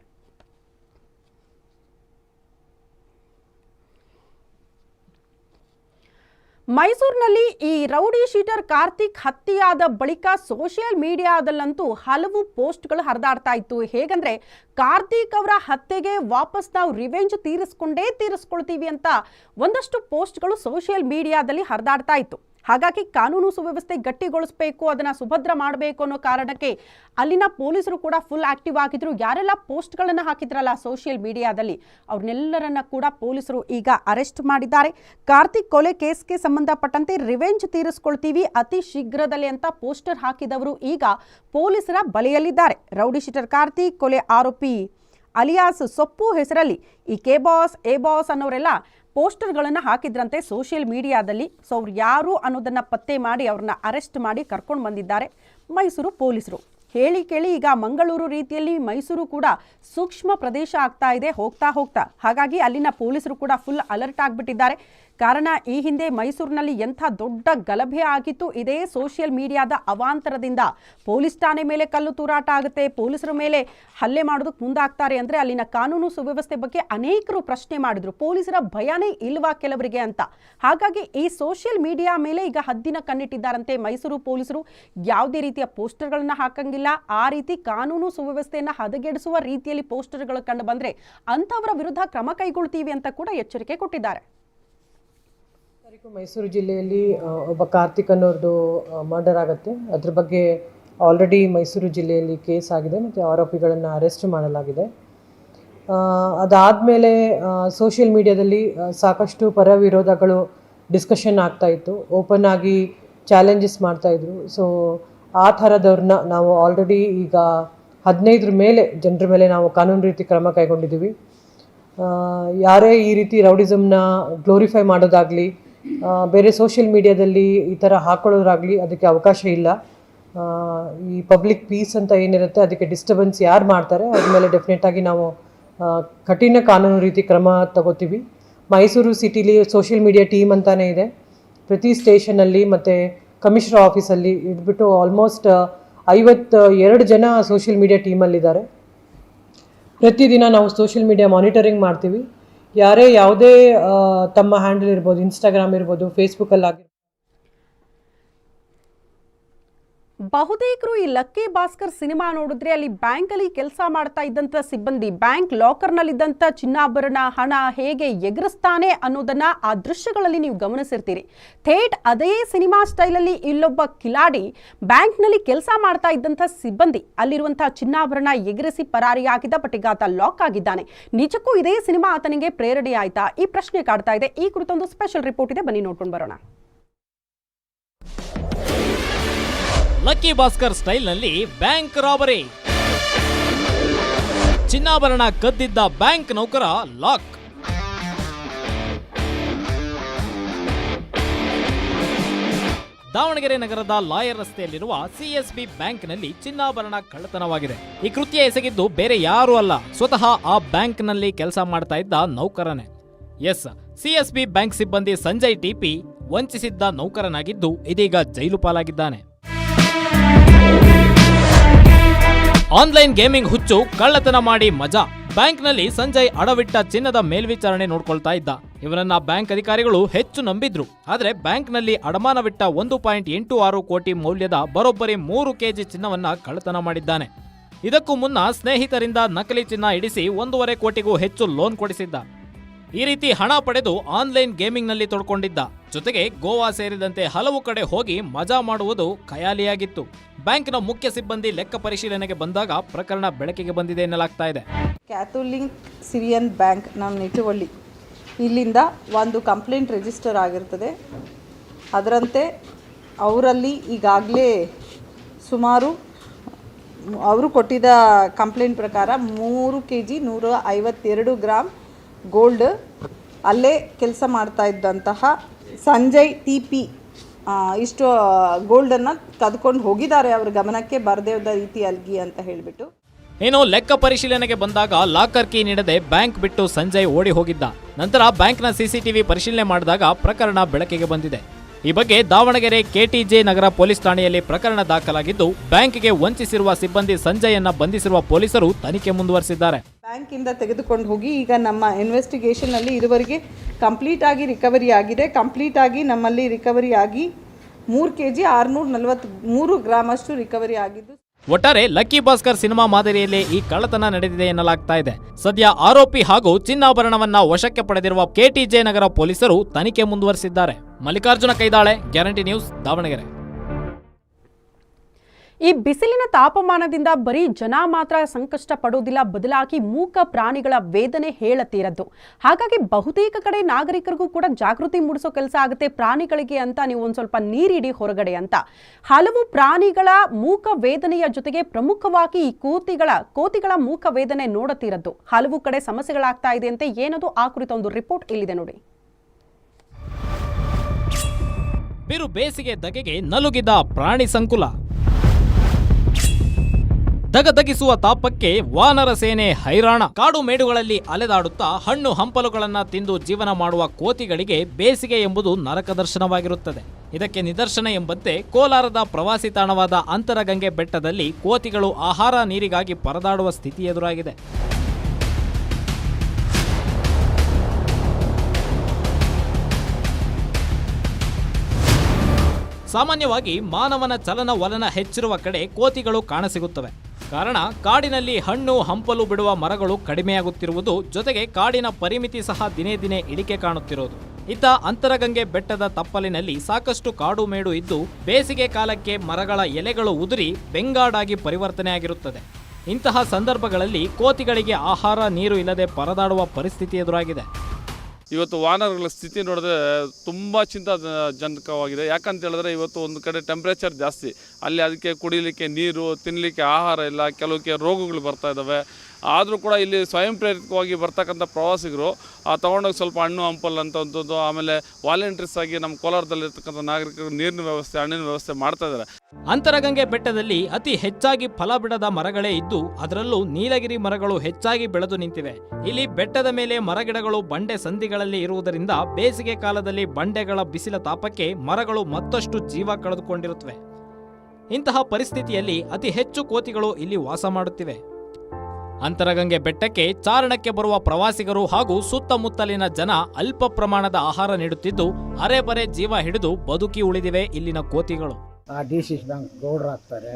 ಮೈಸೂರಿನಲ್ಲಿ ಈ ರೌಡಿ ಶೀಟರ್ ಕಾರ್ತಿಕ್ ಹತ್ಯೆಯಾದ ಬಳಿಕ ಸೋಷಿಯಲ್ ಮೀಡಿಯಾದಲ್ಲಂತೂ ಹಲವು ಪೋಸ್ಟ್ಗಳು ಹರಿದಾಡ್ತಾ ಇತ್ತು. ಹೇಗಂದ್ರೆ, ಕಾರ್ತಿಕ್ ಅವರ ಹತ್ಯೆಗೆ ವಾಪಸ್ ನಾವು ರಿವೆಂಜ್ ತೀರಿಸ್ಕೊಂಡೇ ತೀರಿಸ್ಕೊಳ್ತೀವಿ ಅಂತ ಒಂದಷ್ಟು ಪೋಸ್ಟ್ಗಳು ಸೋಷಿಯಲ್ ಮೀಡಿಯಾದಲ್ಲಿ ಹರಿದಾಡ್ತಾ ಇತ್ತು. ಹಾಗಾಗಿ ಕಾನೂನು ಸುವ್ಯವಸ್ಥೆ ಗಟ್ಟಿಗೊಳಿಸಬೇಕು, ಅದನ್ನ ಸುಭದ್ರ ಮಾಡಬೇಕು ಅನ್ನೋ ಕಾರಣಕ್ಕೆ ಅಲ್ಲಿನ ಪೊಲೀಸರು ಕೂಡ ಫುಲ್ ಆಕ್ಟಿವ್ ಆಗಿದ್ರು. ಯಾರೆಲ್ಲ ಪೋಸ್ಟ್ಗಳನ್ನು ಹಾಕಿದ್ರಲ್ಲ ಸೋಷಿಯಲ್ ಮೀಡಿಯಾದಲ್ಲಿ ಅವ್ರನ್ನೆಲ್ಲರನ್ನ ಕೂಡ ಪೊಲೀಸರು ಈಗ ಅರೆಸ್ಟ್ ಮಾಡಿದ್ದಾರೆ. ಕಾರ್ತಿಕ್ ಕೊಲೆ ಕೇಸ್ಗೆ ಸಂಬಂಧಪಟ್ಟಂತೆ ರಿವೆಂಜ್ ತೀರಿಸ್ಕೊಳ್ತೀವಿ, ಅತಿ ಶೀಘ್ರದಲ್ಲಿ ಅಂತ ಪೋಸ್ಟರ್ ಹಾಕಿದವರು ಈಗ ಪೊಲೀಸರ ಬಲೆಯಲ್ಲಿದ್ದಾರೆ. ರೌಡಿ ಶೀಟರ್ ಕಾರ್ತಿಕ್ ಕೊಲೆ ಆರೋಪಿ ಅಲಿಯಾಸ್ ಸೊಪ್ಪು ಹೆಸರಲ್ಲಿ ಈ ಕೆ ಬಾಸ್ ಎ ಬಾಸ್ ಅನ್ನೋರೆಲ್ಲ ಪೋಸ್ಟರ್ಗಳನ್ನು ಹಾಕಿದ್ರಂತೆ ಸೋಷಿಯಲ್ ಮೀಡಿಯಾದಲ್ಲಿ. ಸೊ ಅವ್ರು ಯಾರು ಅನ್ನೋದನ್ನ ಪತ್ತೆ ಮಾಡಿ ಅವ್ರನ್ನ ಅರೆಸ್ಟ್ ಮಾಡಿ ಕರ್ಕೊಂಡು ಬಂದಿದ್ದಾರೆ ಮೈಸೂರು ಪೊಲೀಸರು. ಹೇಳಿ ಕೇಳಿ ಈಗ ಮಂಗಳೂರು ರೀತಿಯಲ್ಲಿ ಮೈಸೂರು ಕೂಡ ಸೂಕ್ಷ್ಮ ಪ್ರದೇಶ ಆಗ್ತಾ ಇದೆ, ಹೋಗ್ತಾ ಹೋಗ್ತಾ. ಹಾಗಾಗಿ ಅಲ್ಲಿನ ಪೊಲೀಸರು ಕೂಡ ಫುಲ್ ಅಲರ್ಟ್ ಆಗಿಬಿಟ್ಟಿದ್ದಾರೆ. ಕಾರಣ, ಈ ಹಿಂದೆ ಮೈಸೂರಿನಲ್ಲಿ ಎಂಥ ದೊಡ್ಡ ಗಲಭೆ ಆಗಿತ್ತು, ಇದೇ ಸೋಷಿಯಲ್ ಮೀಡಿಯಾದ ಅವಾಂತರದಿಂದ. ಪೊಲೀಸ್ ಠಾಣೆ ಮೇಲೆ ಕಲ್ಲು ತೂರಾಟ ಆಗುತ್ತೆ, ಪೊಲೀಸರ ಮೇಲೆ ಹಲ್ಲೆ ಮಾಡೋದಕ್ಕೆ ಮುಂದಾಗ್ತಾರೆ ಅಂದರೆ ಅಲ್ಲಿನ ಕಾನೂನು ಸುವ್ಯವಸ್ಥೆ ಬಗ್ಗೆ ಅನೇಕರು ಪ್ರಶ್ನೆ ಮಾಡಿದ್ರು. ಪೊಲೀಸರ ಭಯನೇ ಇಲ್ವಾ ಕೆಲವರಿಗೆ ಅಂತ. ಹಾಗಾಗಿ ಈ ಸೋಷಿಯಲ್ ಮೀಡಿಯಾ ಮೇಲೆ ಈಗ ಹದ್ದಿನ ಕಣ್ಣಿಟ್ಟಿದ್ದಾರಂತೆ ಮೈಸೂರು ಪೊಲೀಸರು. ಯಾವುದೇ ರೀತಿಯ ಪೋಸ್ಟರ್ಗಳನ್ನು ಹಾಕಂಗಿಲ್ಲ. ಆ ರೀತಿ ಕಾನೂನು ಸುವ್ಯವಸ್ಥೆಯನ್ನು ಹದಗೆಡಿಸುವ ರೀತಿಯಲ್ಲಿ ಪೋಸ್ಟರ್ಗಳು ಕಂಡು ಬಂದರೆ ಅಂಥವರ ವಿರುದ್ಧ ಕ್ರಮ ಕೈಗೊಳ್ತೀವಿ ಅಂತ ಕೂಡ ಎಚ್ಚರಿಕೆ ಕೊಟ್ಟಿದ್ದಾರೆ. ತಾರೀಕು ಮೈಸೂರು ಜಿಲ್ಲೆಯಲ್ಲಿ ಒಬ್ಬ ಕಾರ್ತಿಕ್ ಅನ್ನೋರ್ದು ಮರ್ಡರ್ ಆಗುತ್ತೆ. ಅದ್ರ ಬಗ್ಗೆ ಆಲ್ರೆಡಿ ಮೈಸೂರು ಜಿಲ್ಲೆಯಲ್ಲಿ ಕೇಸ್ ಆಗಿದೆ ಮತ್ತು ಆರೋಪಿಗಳನ್ನು ಅರೆಸ್ಟ್ ಮಾಡಲಾಗಿದೆ. ಅದಾದಮೇಲೆ ಸೋಷಿಯಲ್ ಮೀಡಿಯಾದಲ್ಲಿ ಸಾಕಷ್ಟು ಪರ ವಿರೋಧಗಳು ಡಿಸ್ಕಷನ್ ಆಗ್ತಾ ಇತ್ತು. ಓಪನ್ ಆಗಿ ಚಾಲೆಂಜಸ್ ಮಾಡ್ತಾಯಿದ್ರು ಸೊ ಆ ಥರದವ್ರನ್ನ ನಾವು ಆಲ್ರೆಡಿ ಈಗ ಹದಿನೈದರ ಮೇಲೆ, ಜನರ ಮೇಲೆ ನಾವು ಕಾನೂನು ರೀತಿ ಕ್ರಮ ಕೈಗೊಂಡಿದ್ದೀವಿ. ಯಾರೇ ಈ ರೀತಿ ರೌಡಿಸಮ್ನ ಗ್ಲೋರಿಫೈ ಮಾಡೋದಾಗಲಿ ಬೇರೆ ಸೋಷಿಯಲ್ ಮೀಡಿಯಾದಲ್ಲಿ ಈ ಥರ ಹಾಕೊಳ್ಳೋದಾಗಲಿ ಅದಕ್ಕೆ ಅವಕಾಶ ಇಲ್ಲ. ಈ ಪಬ್ಲಿಕ್ ಪೀಸ್ ಅಂತ ಏನಿರುತ್ತೆ ಅದಕ್ಕೆ ಡಿಸ್ಟರ್ಬೆನ್ಸ್ ಯಾರು ಮಾಡ್ತಾರೆ? ಅದ್ರ ಮೇಲೆ ಡೆಫಿನೆಟಾಗಿ ನಾವು ಕಠಿಣ ಕಾನೂನು ರೀತಿ ಕ್ರಮ ತಗೋತೀವಿ. ಮೈಸೂರು ಸಿಟಿಲಿ ಸೋಷಿಯಲ್ ಮೀಡಿಯಾ ಟೀಮ್ ಅಂತಲೇ ಇದೆ. ಪ್ರತಿ ಸ್ಟೇಷನಲ್ಲಿ ಮತ್ತು ಕಮಿಷನರ್ ಆಫೀಸಲ್ಲಿ ಇಟ್ಬಿಟ್ಟು ಆಲ್ಮೋಸ್ಟ್ ಐವತ್ತು ಎರಡು ಜನ ಸೋಷಿಯಲ್ ಮೀಡಿಯಾ ಟೀಮಲ್ಲಿದ್ದಾರೆ ಪ್ರತಿದಿನ ನಾವು ಸೋಷಿಯಲ್ ಮೀಡಿಯಾ ಮಾನಿಟರಿಂಗ್ ಮಾಡ್ತೀವಿ. ಯಾರೇ ಯಾವುದೇ ತಮ್ಮ ಹ್ಯಾಂಡಲ್ ಇರ್ಬೋದು ಇನ್ಸ್ಟಾಗ್ರಾಮ್ ಇರ್ಬೋದು ಫೇಸ್ಬುಕ್ಕಲ್ಲಿ ಬಹುತೇಕರು ಈ ಲಕ್ಕಿ ಭಾಸ್ಕರ್ ಸಿನಿಮಾ ನೋಡಿದ್ರೆ ಅಲ್ಲಿ ಬ್ಯಾಂಕಲ್ಲಿ ಕೆಲಸ ಮಾಡ್ತಾ ಇದ್ದಂಥ ಸಿಬ್ಬಂದಿ, ಬ್ಯಾಂಕ್ ಲಾಕರ್ನಲ್ಲಿದ್ದಂಥ ಚಿನ್ನಾಭರಣ, ಹಣ ಹೇಗೆ ಎಗರಿಸ್ತಾನೆ ಅನ್ನೋದನ್ನ ಆ ದೃಶ್ಯಗಳಲ್ಲಿ ನೀವು ಗಮನಿಸಿರ್ತೀರಿ. ಥೇಟ್ ಅದೇ ಸಿನಿಮಾ ಸ್ಟೈಲಲ್ಲಿ ಇಲ್ಲೊಬ್ಬ ಕಿಲಾಡಿ ಬ್ಯಾಂಕ್ನಲ್ಲಿ ಕೆಲಸ ಮಾಡ್ತಾ ಇದ್ದಂಥ ಸಿಬ್ಬಂದಿ ಅಲ್ಲಿರುವಂತಹ ಚಿನ್ನಾಭರಣ ಎಗರಿಸಿ ಪರಾರಿಯಾಗಿದ್ದ ಆತ ಲಾಕ್ ಆಗಿದ್ದಾನೆ. ನಿಜಕ್ಕೂ ಇದೇ ಸಿನಿಮಾ ಆತನಿಗೆ ಪ್ರೇರಣೆ ಆಯ್ತಾ ಈ ಪ್ರಶ್ನೆ ಕಾಡ್ತಾ ಇದೆ. ಈ ಕುರಿತೊಂದು ಸ್ಪೆಷಲ್ ರಿಪೋರ್ಟ್ ಇದೆ. ಬನ್ನಿ ನೋಡ್ಕೊಂಡು ಬರೋಣ. ಲಕ್ಕಿ ಭಾಸ್ಕರ್ ಸ್ಟೈಲ್ನಲ್ಲಿ ಬ್ಯಾಂಕ್ ರಾಬರಿ ಚಿನ್ನಾಭರಣ ಕದ್ದಿದ್ದ ಬ್ಯಾಂಕ್ ನೌಕರ ಲಾಕ್ ದಾವಣಗೆರೆ ನಗರದ ಲಾಯರ್ ರಸ್ತೆಯಲ್ಲಿರುವ ಸಿಎಸ್ಬಿ ಬ್ಯಾಂಕ್ನಲ್ಲಿ ಚಿನ್ನಾಭರಣ ಕಳ್ಳತನವಾಗಿದೆ. ಈ ಕೃತ್ಯ ಎಸಗಿದ್ದು ಬೇರೆ ಯಾರೂ ಅಲ್ಲ, ಸ್ವತಃ ಆ ಬ್ಯಾಂಕ್ನಲ್ಲಿ ಕೆಲಸ ಮಾಡ್ತಾ ಇದ್ದ ನೌಕರನೇ. ಎಸ್ ಸಿಎಸ್ಬಿ ಬ್ಯಾಂಕ್ ಸಿಬ್ಬಂದಿ ಸಂಜಯ್ ಟಿಪಿ ವಂಚಿಸಿದ್ದ ನೌಕರನಾಗಿದ್ದು ಇದೀಗ ಜೈಲು ಪಾಲಾಗಿದ್ದಾನೆ. ಆನ್ಲೈನ್ ಗೇಮಿಂಗ್ ಹುಚ್ಚು ಕಳ್ಳತನ ಮಾಡಿ ಮಜಾ. ಬ್ಯಾಂಕ್ನಲ್ಲಿ ಸಂಜಯ್ ಅಡವಿಟ್ಟ ಚಿನ್ನದ ಮೇಲ್ವಿಚಾರಣೆ ನೋಡ್ಕೊಳ್ತಾ ಇದ್ದ. ಇವರನ್ನ ಬ್ಯಾಂಕ್ ಅಧಿಕಾರಿಗಳು ಹೆಚ್ಚು ನಂಬಿದ್ರು. ಆದರೆ ಬ್ಯಾಂಕ್ನಲ್ಲಿ ಅಡಮಾನವಿಟ್ಟ ಒಂದು ಪಾಯಿಂಟ್ ಎಂಟು ಆರು ಕೋಟಿ ಮೌಲ್ಯದ ಬರೋಬ್ಬರಿ ಮೂರು ಕೆಜಿ ಚಿನ್ನವನ್ನ ಕಳ್ಳತನ ಮಾಡಿದ್ದಾನೆ. ಇದಕ್ಕೂ ಮುನ್ನ ಸ್ನೇಹಿತರಿಂದ ನಕಲಿ ಚಿನ್ನ ಇಡಿಸಿ ಒಂದೂವರೆ ಕೋಟಿಗೂ ಹೆಚ್ಚು ಲೋನ್ ಕೊಡಿಸಿದ್ದ. ಈ ರೀತಿ ಹಣ ಪಡೆದು ಆನ್ಲೈನ್ ಗೇಮಿಂಗ್ನಲ್ಲಿ ತೊಡ್ಕೊಂಡಿದ್ದ. ಜೊತೆಗೆ ಗೋವಾ ಸೇರಿದಂತೆ ಹಲವು ಕಡೆ ಹೋಗಿ ಮಜಾ ಮಾಡುವುದು ಖಯಾಲಿಯಾಗಿತ್ತು. ಬ್ಯಾಂಕ್ನ ಮುಖ್ಯ ಸಿಬ್ಬಂದಿ ಲೆಕ್ಕ ಪರಿಶೀಲನೆಗೆ ಬಂದಾಗ ಪ್ರಕರಣ ಬೆಳಕಿಗೆ ಬಂದಿದೆ ಎನ್ನಲಾಗ್ತಾ ಇದೆ. ಕ್ಯಾಥೋಲಿಕ್ ಸಿರಿಯನ್ ಬ್ಯಾಂಕ್ ನಮ್ಮ ನಿಟುವಳ್ಳಿ. ಇಲ್ಲಿಂದ ಒಂದು ಕಂಪ್ಲೇಂಟ್ ರಿಜಿಸ್ಟರ್ ಆಗಿರ್ತದೆ. ಅದರಂತೆ ಅವರಲ್ಲಿ ಈಗಾಗಲೇ ಸುಮಾರು ಅವರು ಕೊಟ್ಟಿದ್ದ ಕಂಪ್ಲೇಂಟ್ ಪ್ರಕಾರ ಮೂರು ಕೆ ಜಿ ನೂರ ಐವತ್ತೆರಡು ಗ್ರಾಮ್ ಗೋಲ್ಡ್ ಅಲ್ಲೇ ಕೆಲಸ ಮಾಡ್ತಾ ಇದ್ದಂತಹ ಸಂಜಯ್ ಟಿ ಪಿ ಇಷ್ಟು ಗೋಲ್ಡನ್ನು ಕದ್ಕೊಂಡು ಹೋಗಿದ್ದಾರೆ ಅವ್ರ ಗಮನಕ್ಕೆ ಬರದೇ ರೀತಿ ಅಲ್ಗಿ ಅಂತ ಹೇಳಿಬಿಟ್ಟು. ಏನೋ ಲೆಕ್ಕ ಪರಿಶೀಲನೆಗೆ ಬಂದಾಗ ಲಾಕರ್ ಕೀ ನೀಡದೆ ಬ್ಯಾಂಕ್ ಬಿಟ್ಟು ಸಂಜಯ್ ಓಡಿ ಹೋಗಿದ್ದ. ನಂತರ ಬ್ಯಾಂಕ್ನ ಸಿಸಿಟಿವಿ ಪರಿಶೀಲನೆ ಮಾಡಿದಾಗ ಪ್ರಕರಣ ಬೆಳಕಿಗೆ ಬಂದಿದೆ. ಈ ಬಗ್ಗೆ ದಾವಣಗೆರೆ ಕೆಟಿಜೆ ನಗರ ಪೊಲೀಸ್ ಠಾಣೆಯಲ್ಲಿ ಪ್ರಕರಣ ದಾಖಲಾಗಿದ್ದು, ಬ್ಯಾಂಕ್ಗೆ ವಂಚಿಸಿರುವ ಸಿಬ್ಬಂದಿ ಸಂಜಯ್ ಸಂಜಯನ್ನ ಬಂಧಿಸಿರುವ ಪೊಲೀಸರು ತನಿಖೆ ಮುಂದುವರೆಸಿದ್ದಾರೆ. ಬ್ಯಾಂಕಿಂದ ತೆಗೆದುಕೊಂಡು ಹೋಗಿ ಈಗ ನಮ್ಮ ಇನ್ವೆಸ್ಟಿಗೇಷನಲ್ಲಿ ಇದುವರೆಗೆ ಕಂಪ್ಲೀಟ್ ಆಗಿ ರಿಕವರಿ ಆಗಿದೆ. ಕಂಪ್ಲೀಟ್ ಆಗಿ ನಮ್ಮಲ್ಲಿ ರಿಕವರಿ ಆಗಿ ಮೂರು ಕೆ ಜಿ ಆರುನೂರ ನಲವತ್ತು ಮೂರು ಗ್ರಾಮ್ ಅಷ್ಟು ರಿಕವರಿ ಆಗಿದ್ದು ಒಟ್ಟಾರೆ ಲಕ್ಕಿ ಭಾಸ್ಕರ್ ಸಿನಿಮಾ ಮಾದರಿಯಲ್ಲಿ ಈ ಕಳ್ಳತನ ನಡೆದಿದೆ ಎನ್ನಲಾಗ್ತಾ ಇದೆ. ಸದ್ಯ ಆರೋಪಿ ಹಾಗೂ ಚಿನ್ನಾಭರಣವನ್ನ ವಶಕ್ಕೆ ಪಡೆದಿರುವ ಕೆಟಿಜೆ ನಗರ ಪೊಲೀಸರು ತನಿಖೆ ಮುಂದುವರೆಸಿದ್ದಾರೆ. Mallikarjuna Kaidale, guarantee news, Davanagere. ಈ ಬಿಸಿಲಿನ ತಾಪಮಾನದಿಂದ ಬರೀ ಜನ ಮಾತ್ರ ಸಂಕಷ್ಟ ಪಡುವುದಿಲ್ಲ ಬದಲಾಗಿ ಮೂಕ ಪ್ರಾಣಿಗಳ ವೇದನೆ ಹೇಳತೀರದ್ದು. ಹಾಗಾಗಿ ಬಹುತೇಕ ಕಡೆ ನಾಗರಿಕರಿಗೂ ಕೂಡ ಜಾಗೃತಿ ಮೂಡಿಸೋ ಕೆಲಸ ಆಗುತ್ತೆ ಪ್ರಾಣಿಗಳಿಗೆ ಅಂತ ನೀವು ಒಂದು ಸ್ವಲ್ಪ ನೀರಿಡಿ ಹೊರಗಡೆ ಅಂತ. ಹಲವು ಪ್ರಾಣಿಗಳ ಮೂಕ ವೇದನೆಯ ಜೊತೆಗೆ ಪ್ರಮುಖವಾಗಿ ಈ ಕೋತಿಗಳ ಕೋತಿಗಳ ಮೂಕ ವೇದನೆ ನೋಡುತ್ತಿರದ್ದು ಹಲವು ಕಡೆ ಸಮಸ್ಯೆಗಳಾಗ್ತಾ ಇದೆ ಅಂತ ಏನದು ಆ ಕುರಿತ ಒಂದು ರಿಪೋರ್ಟ್ ಇಲ್ಲಿದೆ ನೋಡಿ. ಬಿರು ಬೇಸಿಗೆ ದಗೆಗೆ ನಲುಗಿದ ಪ್ರಾಣಿ ಸಂಕುಲ. ದಗದಗಿಸುವ ತಾಪಕ್ಕೆ ವಾನರ ಸೇನೆ ಹೈರಾಣ. ಕಾಡು ಮೇಡುಗಳಲ್ಲಿ ಅಲೆದಾಡುತ್ತಾ ಹಣ್ಣು ಹಂಪಲುಗಳನ್ನ ತಿಂದು ಜೀವನ ಮಾಡುವ ಕೋತಿಗಳಿಗೆ ಬೇಸಿಗೆ ಎಂಬುದು ನರಕ ದರ್ಶನವಾಗಿರುತ್ತದೆ. ಇದಕ್ಕೆ ನಿದರ್ಶನ ಎಂಬಂತೆ ಕೋಲಾರದ ಪ್ರವಾಸಿ ತಾಣವಾದ ಅಂತರಗಂಗೆ ಬೆಟ್ಟದಲ್ಲಿ ಕೋತಿಗಳು ಆಹಾರ ನೀರಿಗಾಗಿ ಪರದಾಡುವ ಸ್ಥಿತಿ ಎದುರಾಗಿದೆ. ಸಾಮಾನ್ಯವಾಗಿ ಮಾನವನ ಚಲನವಲನ ಹೆಚ್ಚಿರುವ ಕಡೆ ಕೋತಿಗಳು ಕಾಣಸಿಗುತ್ತವೆ. ಕಾರಣ, ಕಾಡಿನಲ್ಲಿ ಹಣ್ಣು, ಹಂಪಲು ಬಿಡುವ ಮರಗಳು ಕಡಿಮೆಯಾಗುತ್ತಿರುವುದು ಜೊತೆಗೆ ಕಾಡಿನ ಪರಿಮಿತಿ ಸಹ ದಿನೇ ದಿನೇ ಇಳಿಕೆ ಕಾಣುತ್ತಿರುವುದು. ಇತ್ತ ಅಂತರಗಂಗೆ ಬೆಟ್ಟದ ತಪ್ಪಲಿನಲ್ಲಿ ಸಾಕಷ್ಟು ಕಾಡು ಮೇಡು ಇದ್ದು ಬೇಸಿಗೆ ಕಾಲಕ್ಕೆ ಮರಗಳ ಎಲೆಗಳು ಉದುರಿ ಬೆಂಗಾಡಾಗಿ ಪರಿವರ್ತನೆಯಾಗಿರುತ್ತದೆ. ಇಂತಹ ಸಂದರ್ಭಗಳಲ್ಲಿ ಕೋತಿಗಳಿಗೆ ಆಹಾರ, ನೀರು ಇಲ್ಲದೆ ಪರದಾಡುವ ಪರಿಸ್ಥಿತಿ ಎದುರಾಗಿದೆ. ಇವತ್ತು ವಾಹನಗಳ ಸ್ಥಿತಿ ನೋಡಿದ್ರೆ ತುಂಬ ಚಿಂತಾಜನಕವಾಗಿದೆ. ಯಾಕಂತ ಹೇಳಿದ್ರೆ ಇವತ್ತು ಒಂದು ಕಡೆ ಟೆಂಪ್ರೇಚರ್ ಜಾಸ್ತಿ. ಅಲ್ಲಿ ಅದಕ್ಕೆ ಕುಡಿಲಿಕ್ಕೆ ನೀರು ತಿನ್ನಲಿಕ್ಕೆ ಆಹಾರ ಇಲ್ಲ, ಕೆಲವಕ್ಕೆ ರೋಗಗಳು ಬರ್ತಾ ಇದ್ದಾವೆ ಆದರೂ ಕೂಡ ಇಲ್ಲಿ ಸ್ವಯಂ ಪ್ರೇರಿತವಾಗಿ ಬರ್ತಕ್ಕಂಥ ಪ್ರವಾಸಿಗರು ತೊಗೊಂಡೋಗಿ ಸ್ವಲ್ಪ ಹಣ್ಣು, ಹಂಪಲ್ ಅಂತಂಥದ್ದು ಆಮೇಲೆ ವಾಲಂಟಿಯರ್ಸ್ ಆಗಿ ನಮ್ಮ ಕೋಲಾರದಲ್ಲಿರ್ತಕ್ಕಂಥ ನಾಗರಿಕರು ನೀರಿನ ವ್ಯವಸ್ಥೆ, ಹಣ್ಣಿನ ವ್ಯವಸ್ಥೆ ಮಾಡ್ತಾ ಇದ್ದಾರೆ. ಅಂತರಗಂಗೆ ಬೆಟ್ಟದಲ್ಲಿ ಅತಿ ಹೆಚ್ಚಾಗಿ ಫಲ ಬಿಡದ ಮರಗಳೇ ಇದ್ದು, ಅದರಲ್ಲೂ ನೀಲಗಿರಿ ಮರಗಳು ಹೆಚ್ಚಾಗಿ ಬೆಳೆದು ನಿಂತಿವೆ. ಇಲ್ಲಿ ಬೆಟ್ಟದ ಮೇಲೆ ಮರಗಿಡಗಳು, ಬಂಡೆ ಸಂಧಿಗಳಲ್ಲಿ ಇರುವುದರಿಂದ ಬೇಸಿಗೆ ಕಾಲದಲ್ಲಿ ಬಂಡೆಗಳ ಬಿಸಿಲ ತಾಪಕ್ಕೆ ಮರಗಳು ಮತ್ತಷ್ಟು ಜೀವ ಕಳೆದುಕೊಂಡಿರುತ್ತವೆ. ಇಂತಹ ಪರಿಸ್ಥಿತಿಯಲ್ಲಿ ಅತಿ ಹೆಚ್ಚು ಕೋತಿಗಳು ಇಲ್ಲಿ ವಾಸ ಮಾಡುತ್ತಿವೆ. ಅಂತರಗಂಗೆ ಬೆಟ್ಟಕ್ಕೆ ಚಾರಣಕ್ಕೆ ಬರುವ ಪ್ರವಾಸಿಗರು ಹಾಗೂ ಸುತ್ತಮುತ್ತಲಿನ ಜನ ಅಲ್ಪ ಪ್ರಮಾಣದ ಆಹಾರ ನೀಡುತ್ತಿದ್ದು, ಅರೆಬರೆ ಜೀವ ಹಿಡಿದು ಬದುಕಿ ಉಳಿದಿವೆ ಇಲ್ಲಿನ ಕೋತಿಗಳು. ಆ ಡಿ ಸಿ ಬ್ಯಾಂಕ್ ಗೌಡ್ರು ಹಾಕ್ತಾರೆ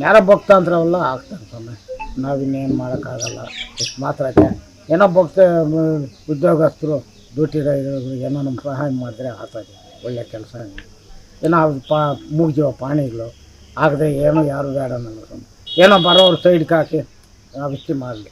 ನ್ಯಾರ ಭಕ್ತಾಂತರವೆಲ್ಲ ಹಾಕ್ತಾರೆ ಸ್ವಾಮಿ. ನಾವಿನ್ನೇನು ಮಾಡೋಕ್ಕಾಗಲ್ಲ. ಇಷ್ಟು ಮಾತ್ರಕ್ಕೆ ಏನೋ ಭಕ್ತ, ಉದ್ಯೋಗಸ್ಥರು ಡ್ಯೂಟಿ ಇರೋರು ಏನೋ ನಮ್ಮ ಸಹಾಯ ಮಾಡಿದ್ರೆ ಆಗ್ತದೆ ಒಳ್ಳೆ ಕೆಲಸ ಏನೋ ಪಾ ಮೂಗ್ಜೀವ ಪ್ರಾಣಿಗಳು ಆಗದೆ ಏನೋ ಯಾರು ಬೇಡ ಸ್ವಾಮಿ. ಏನೋ ಬರೋರು ಸೈಡ್ಗೆ ಹಾಕಿ ವ್ಯಕ್ತಿ ಮಾಡಲಿ.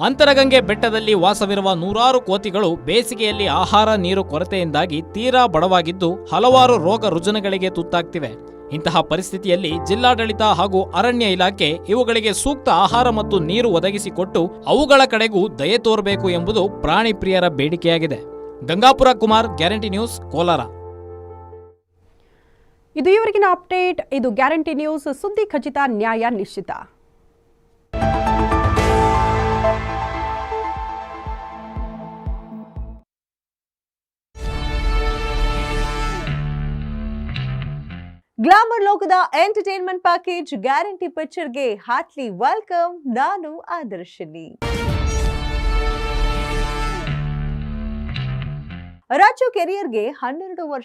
ಅಂತರಗಂಗೆ ಬೆಟ್ಟದಲ್ಲಿ ವಾಸವಿರುವ ನೂರಾರು ಕೋತಿಗಳು ಬೇಸಿಗೆಯಲ್ಲಿ ಆಹಾರ ನೀರು ಕೊರತೆಯಿಂದಾಗಿ ತೀರಾ ಬಡವಾಗಿದ್ದು ಹಲವಾರು ರೋಗ ರುಜಿನಗಳಿಗೆ ತುತ್ತಾಗ್ತಿವೆ. ಇಂತಹ ಪರಿಸ್ಥಿತಿಯಲ್ಲಿ ಜಿಲ್ಲಾಡಳಿತ ಹಾಗೂ ಅರಣ್ಯ ಇಲಾಖೆ ಇವುಗಳಿಗೆ ಸೂಕ್ತ ಆಹಾರ ಮತ್ತು ನೀರು ಒದಗಿಸಿಕೊಟ್ಟು ಅವುಗಳ ಕಡೆಗೂ ದಯೆ ತೋರಬೇಕು ಎಂಬುದು ಪ್ರಾಣಿ ಪ್ರಿಯರ ಬೇಡಿಕೆಯಾಗಿದೆ. Gangapura Kumar guarantee news Kolar. ಇದು ಇವರಿಗಿನ ಅಪ್ಡೇಟ್. ಇದು ಗ್ಯಾರಂಟಿ ನ್ಯೂಸ್. ಸುದ್ದಿ ಖಚಿತ ನ್ಯಾಯ ನಿಶ್ಚಿತ. ಗ್ಲಾಮರ್ ಲೋಕದ ಎಂಟರ್ಟೈನ್ಮೆಂಟ್ ಪ್ಯಾಕೇಜ್ ಗ್ಯಾರಂಟಿ ಪಿಕ್ಚರ್ಗೆ ಹಾರ್ಟ್ಲಿ ವೆಲ್ಕಮ್ ನಾನು ಆದರ್ಶಿನಿ. ರಾಜು ಕೆರಿಯರ್ಗೆ ಹನ್ನೆರಡು ವರ್ಷ